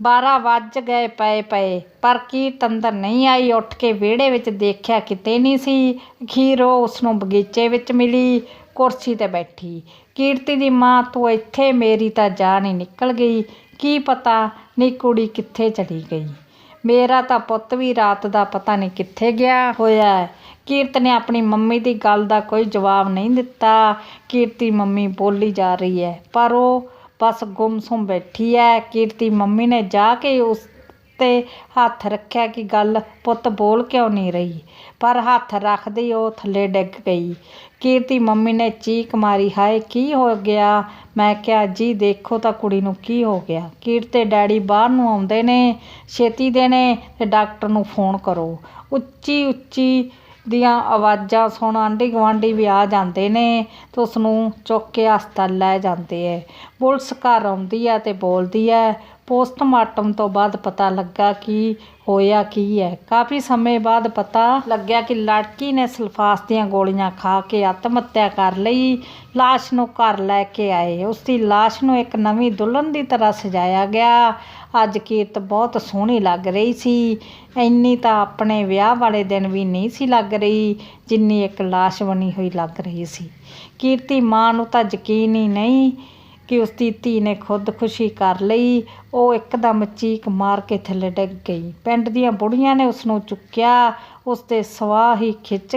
ਬਾਰਾਂ ਵੱਜ ਗਏ ਪਏ ਪਏ। ਪਰ ਕੀਰਤ ਅੰਦਰ ਨਹੀਂ ਆਈ। ਉੱਠ ਕੇ ਵਿਹੜੇ ਵਿੱਚ ਦੇਖਿਆ ਕਿਤੇ ਨਹੀਂ ਸੀ। ਅਖੀਰ ਉਹ ਉਸਨੂੰ ਬਗੀਚੇ ਵਿੱਚ ਮਿਲੀ, ਕੁਰਸੀ ਤੇ ਬੈਠੀ। ਕੀਰਤੀ ਦੀ ਮਾਂ, ਤੂੰ ਇੱਥੇ, ਮੇਰੀ ਤਾਂ ਜਾਨ ਹੀ ਨਿਕਲ ਗਈ। ਕੀ ਪਤਾ ਨੀ ਕੁੜੀ ਕਿੱਥੇ ਚਲੀ ਗਈ? ਮੇਰਾ ਤਾਂ ਪੁੱਤ ਵੀ ਰਾਤ ਦਾ ਪਤਾ ਨਹੀਂ ਕਿੱਥੇ ਗਿਆ ਹੋਇਆ ਹੈ। ਕੀਰਤ ਨੇ ਆਪਣੀ ਮੰਮੀ ਦੀ ਗੱਲ ਦਾ ਕੋਈ ਜਵਾਬ ਨਹੀਂ ਦਿੱਤਾ। ਕੀਰਤੀ ਮੰਮੀ ਬੋਲੀ ਜਾ ਰਹੀ ਹੈ, ਪਰ ਉਹ ਬਸ ਗੁੰਮਸੁੰਮ ਬੈਠੀ ਹੈ। ਕੀਰਤੀ ਮੰਮੀ ਨੇ ਜਾ ਕੇ ਉਸ ਤੇ ਹੱਥ ਰੱਖਿਆ ਕਿ ਗੱਲ ਪੁੱਤ ਬੋਲ ਕਿਉਂ ਨਹੀਂ ਰਹੀ? ਪਰ ਹੱਥ ਰੱਖਦੀ ਉਹ ਥੱਲੇ ਡਿੱਗ ਗਈ। ਕੀਰਤੀ ਮੰਮੀ ਨੇ ਚੀਕ ਮਾਰੀ, ਹਾਏ, ਕੀ ਹੋ ਗਿਆ? ਮੈਂ ਕਿਹਾ, ਜੀ, ਦੇਖੋ ਤਾਂ ਕੁੜੀ ਨੂੰ ਕੀ ਹੋ ਗਿਆ। ਕੀਰਤ ਡੈਡੀ ਬਾਹਰ ਨੂੰ ਆਉਂਦੇ ਨੇ, ਛੇਤੀ ਦੇ ਨੇ ਤੇ ਡਾਕਟਰ ਨੂੰ ਫੋਨ ਕਰੋ। ਉੱਚੀ ਉੱਚੀ ਦੀਆਂ ਆਵਾਜ਼ਾਂ ਸੁਣ ਆਂਢੀ ਗੁਆਂਢੀ ਵੀ ਆ ਜਾਂਦੇ ਨੇ ਤੇ ਉਸ ਨੂੰ ਚੁੱਕ ਕੇ ਹਸਪਤਾਲ ਲੈ ਜਾਂਦੇ ਐ। ਪੁਲਿਸ ਘਰ ਆਉਂਦੀ ਹੈ ਅਤੇ ਬੋਲਦੀ ਹੈ ਪੋਸਟਮਾਰਟਮ ਤੋਂ ਬਾਅਦ ਪਤਾ ਲੱਗਾ ਕਿ ਹੋਇਆ ਕੀ ਹੈ। ਕਾਫੀ ਸਮੇਂ ਬਾਅਦ ਪਤਾ ਲੱਗਿਆ ਕਿ ਲੜਕੀ ਨੇ ਸਲਫਾਸ ਦੀਆਂ ਗੋਲੀਆਂ ਖਾ ਕੇ ਆਤਮ ਹੱਤਿਆ ਕਰ ਲਈ, ਲਾਸ਼ ਨੂੰ ਘਰ ਲੈ ਕੇ ਆਏ। ਉਸ ਦੀ ਲਾਸ਼ ਨੂੰ ਇੱਕ ਨਵੀਂ ਦੁਲਹਨ ਦੀ ਤਰ੍ਹਾਂ ਸਜਾਇਆ ਗਿਆ। ਅੱਜ ਕੀਰਤ ਬਹੁਤ ਸੋਹਣੀ ਲੱਗ ਰਹੀ ਸੀ। ਇੰਨੀ ਤਾਂ ਆਪਣੇ ਵਿਆਹ ਵਾਲੇ ਦਿਨ ਵੀ ਨਹੀਂ ਸੀ ਲੱਗ ਰਹੀ, ਜਿੰਨੀ ਇੱਕ ਲਾਸ਼ ਬਣੀ ਹੋਈ ਲੱਗ ਰਹੀ ਸੀ। ਕੀਰਤੀ ਮਾਂ ਨੂੰ ਤਾਂ ਯਕੀਨ ਹੀ ਨਹੀਂ ਕਿ ਉਸ ਦੀ ਧੀ ਨੇ ਖੁਦਕੁਸ਼ੀ ਕਰ ਲਈ। ਉਹ ਇੱਕਦਮ ਚੀਕ ਮਾਰ ਕੇ ਥੱਲੇ ਡਿੱਗ ਗਈ। ਪਿੰਡ ਦੀਆਂ ਬੁੜੀਆਂ ਨੇ ਉਸ ਨੂੰ ਚੁੱਕਿਆ। ਉਸ ਦੇ ਸਵਾਹ ਹੀ ਖਿੱਚ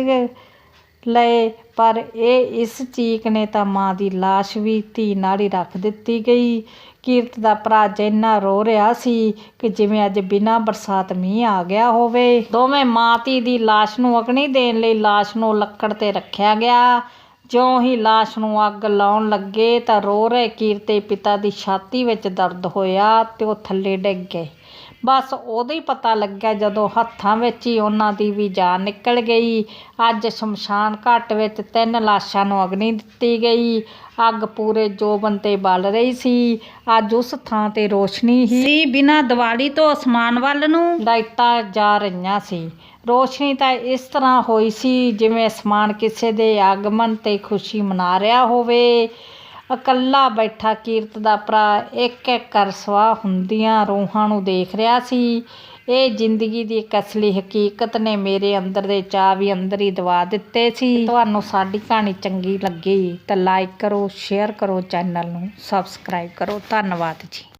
ਲਏ। ਪਰ ਇਹ ਇਸ ਚੀਕ ਨੇ ਤਾਂ ਮਾਂ ਦੀ ਲਾਸ਼ ਵੀ ਧੀ ਨਾਲ ਹੀ ਰੱਖ ਦਿੱਤੀ ਗਈ। ਕੀਰਤ ਦਾ ਭਰਾ ਜਿੰਨਾ ਰੋ ਰਿਹਾ ਸੀ ਕਿ ਜਿਵੇਂ ਅੱਜ ਬਿਨਾਂ ਬਰਸਾਤ ਮੀਂਹ ਆ ਗਿਆ ਹੋਵੇ। ਦੋਵੇਂ ਮਾਂ ਧੀ ਦੀ ਲਾਸ਼ ਨੂੰ ਅਗਨੀ ਦੇਣ ਲਈ ਲਾਸ਼ ਨੂੰ ਲੱਕੜ ਤੇ ਰੱਖਿਆ ਗਿਆ। ਜਿਉਂ ਹੀ ਲਾਸ਼ ਨੂੰ ਅੱਗ ਲਾਉਣ ਲੱਗੇ ਤਾਂ ਰੋ ਰਹੇ ਕੀਰਤੇ ਪਿਤਾ ਦੀ ਛਾਤੀ ਵਿੱਚ ਦਰਦ ਹੋਇਆ ਤੇ ਉਹ ਥੱਲੇ ਡਿੱਗ ਗਏ। ਬਸ ਉਦੋਂ ਹੀ ਪਤਾ ਲੱਗਿਆ ਜਦੋਂ ਹੱਥਾਂ ਵਿੱਚ ਹੀ ਉਹਨਾਂ ਦੀ ਵੀ ਜਾਨ ਨਿਕਲ ਗਈ। ਅੱਜ ਸ਼ਮਸ਼ਾਨ ਘਾਟ ਵਿੱਚ ਤਿੰਨ ਲਾਸ਼ਾਂ ਨੂੰ ਅਗਨੀ ਦਿੱਤੀ ਗਈ। ਅੱਗ ਪੂਰੇ ਜੋਬਨ ਤੇ ਬਲ ਰਹੀ ਸੀ। ਅੱਜ ਉਸ ਥਾਂ ਤੇ ਰੋਸ਼ਨੀ ਹੀ ਸੀ ਬਿਨਾਂ ਦੀਵਾਲੀ ਤੋਂ ਅਸਮਾਨ ਵੱਲ ਨੂੰ। ਲਾਈਟਾਂ ਜਾ ਰਹੀਆਂ ਸੀ। ਰੋਸ਼ਨੀ ਤਾਂ ਇਸ ਤਰ੍ਹਾਂ ਹੋਈ ਸੀ ਜਿਵੇਂ ਅਸਮਾਨ ਕਿਸੇ ਦੇ ਆਗਮਨ ਤੇ ਖੁਸ਼ੀ ਮਨਾ ਰਿਹਾ ਹੋਵੇ। ਇਕੱਲਾ ਬੈਠਾ ਕੀਰਤ ਦਾ ਭਰਾ ਇੱਕ ਇੱਕ ਕਰ ਸਵਾਹ ਹੁੰਦੀਆਂ ਰੂਹਾਂ ਨੂੰ ਦੇਖ ਰਿਹਾ ਸੀ। ਇਹ ਜ਼ਿੰਦਗੀ ਦੀ ਇੱਕ ਅਸਲੀ ਹਕੀਕਤ ਨੇ ਮੇਰੇ ਅੰਦਰ ਦੇ ਚਾਅ ਵੀ ਅੰਦਰ ਹੀ ਦਵਾ ਦਿੱਤੇ ਸੀ। ਤੁਹਾਨੂੰ ਸਾਡੀ ਕਹਾਣੀ ਚੰਗੀ ਲੱਗੀ ਤਾਂ ਲਾਈਕ ਕਰੋ ਸ਼ੇਅਰ ਕਰੋ ਚੈਨਲ ਨੂੰ ਸਬਸਕ੍ਰਾਈਬ ਕਰੋ। ਧੰਨਵਾਦ ਜੀ।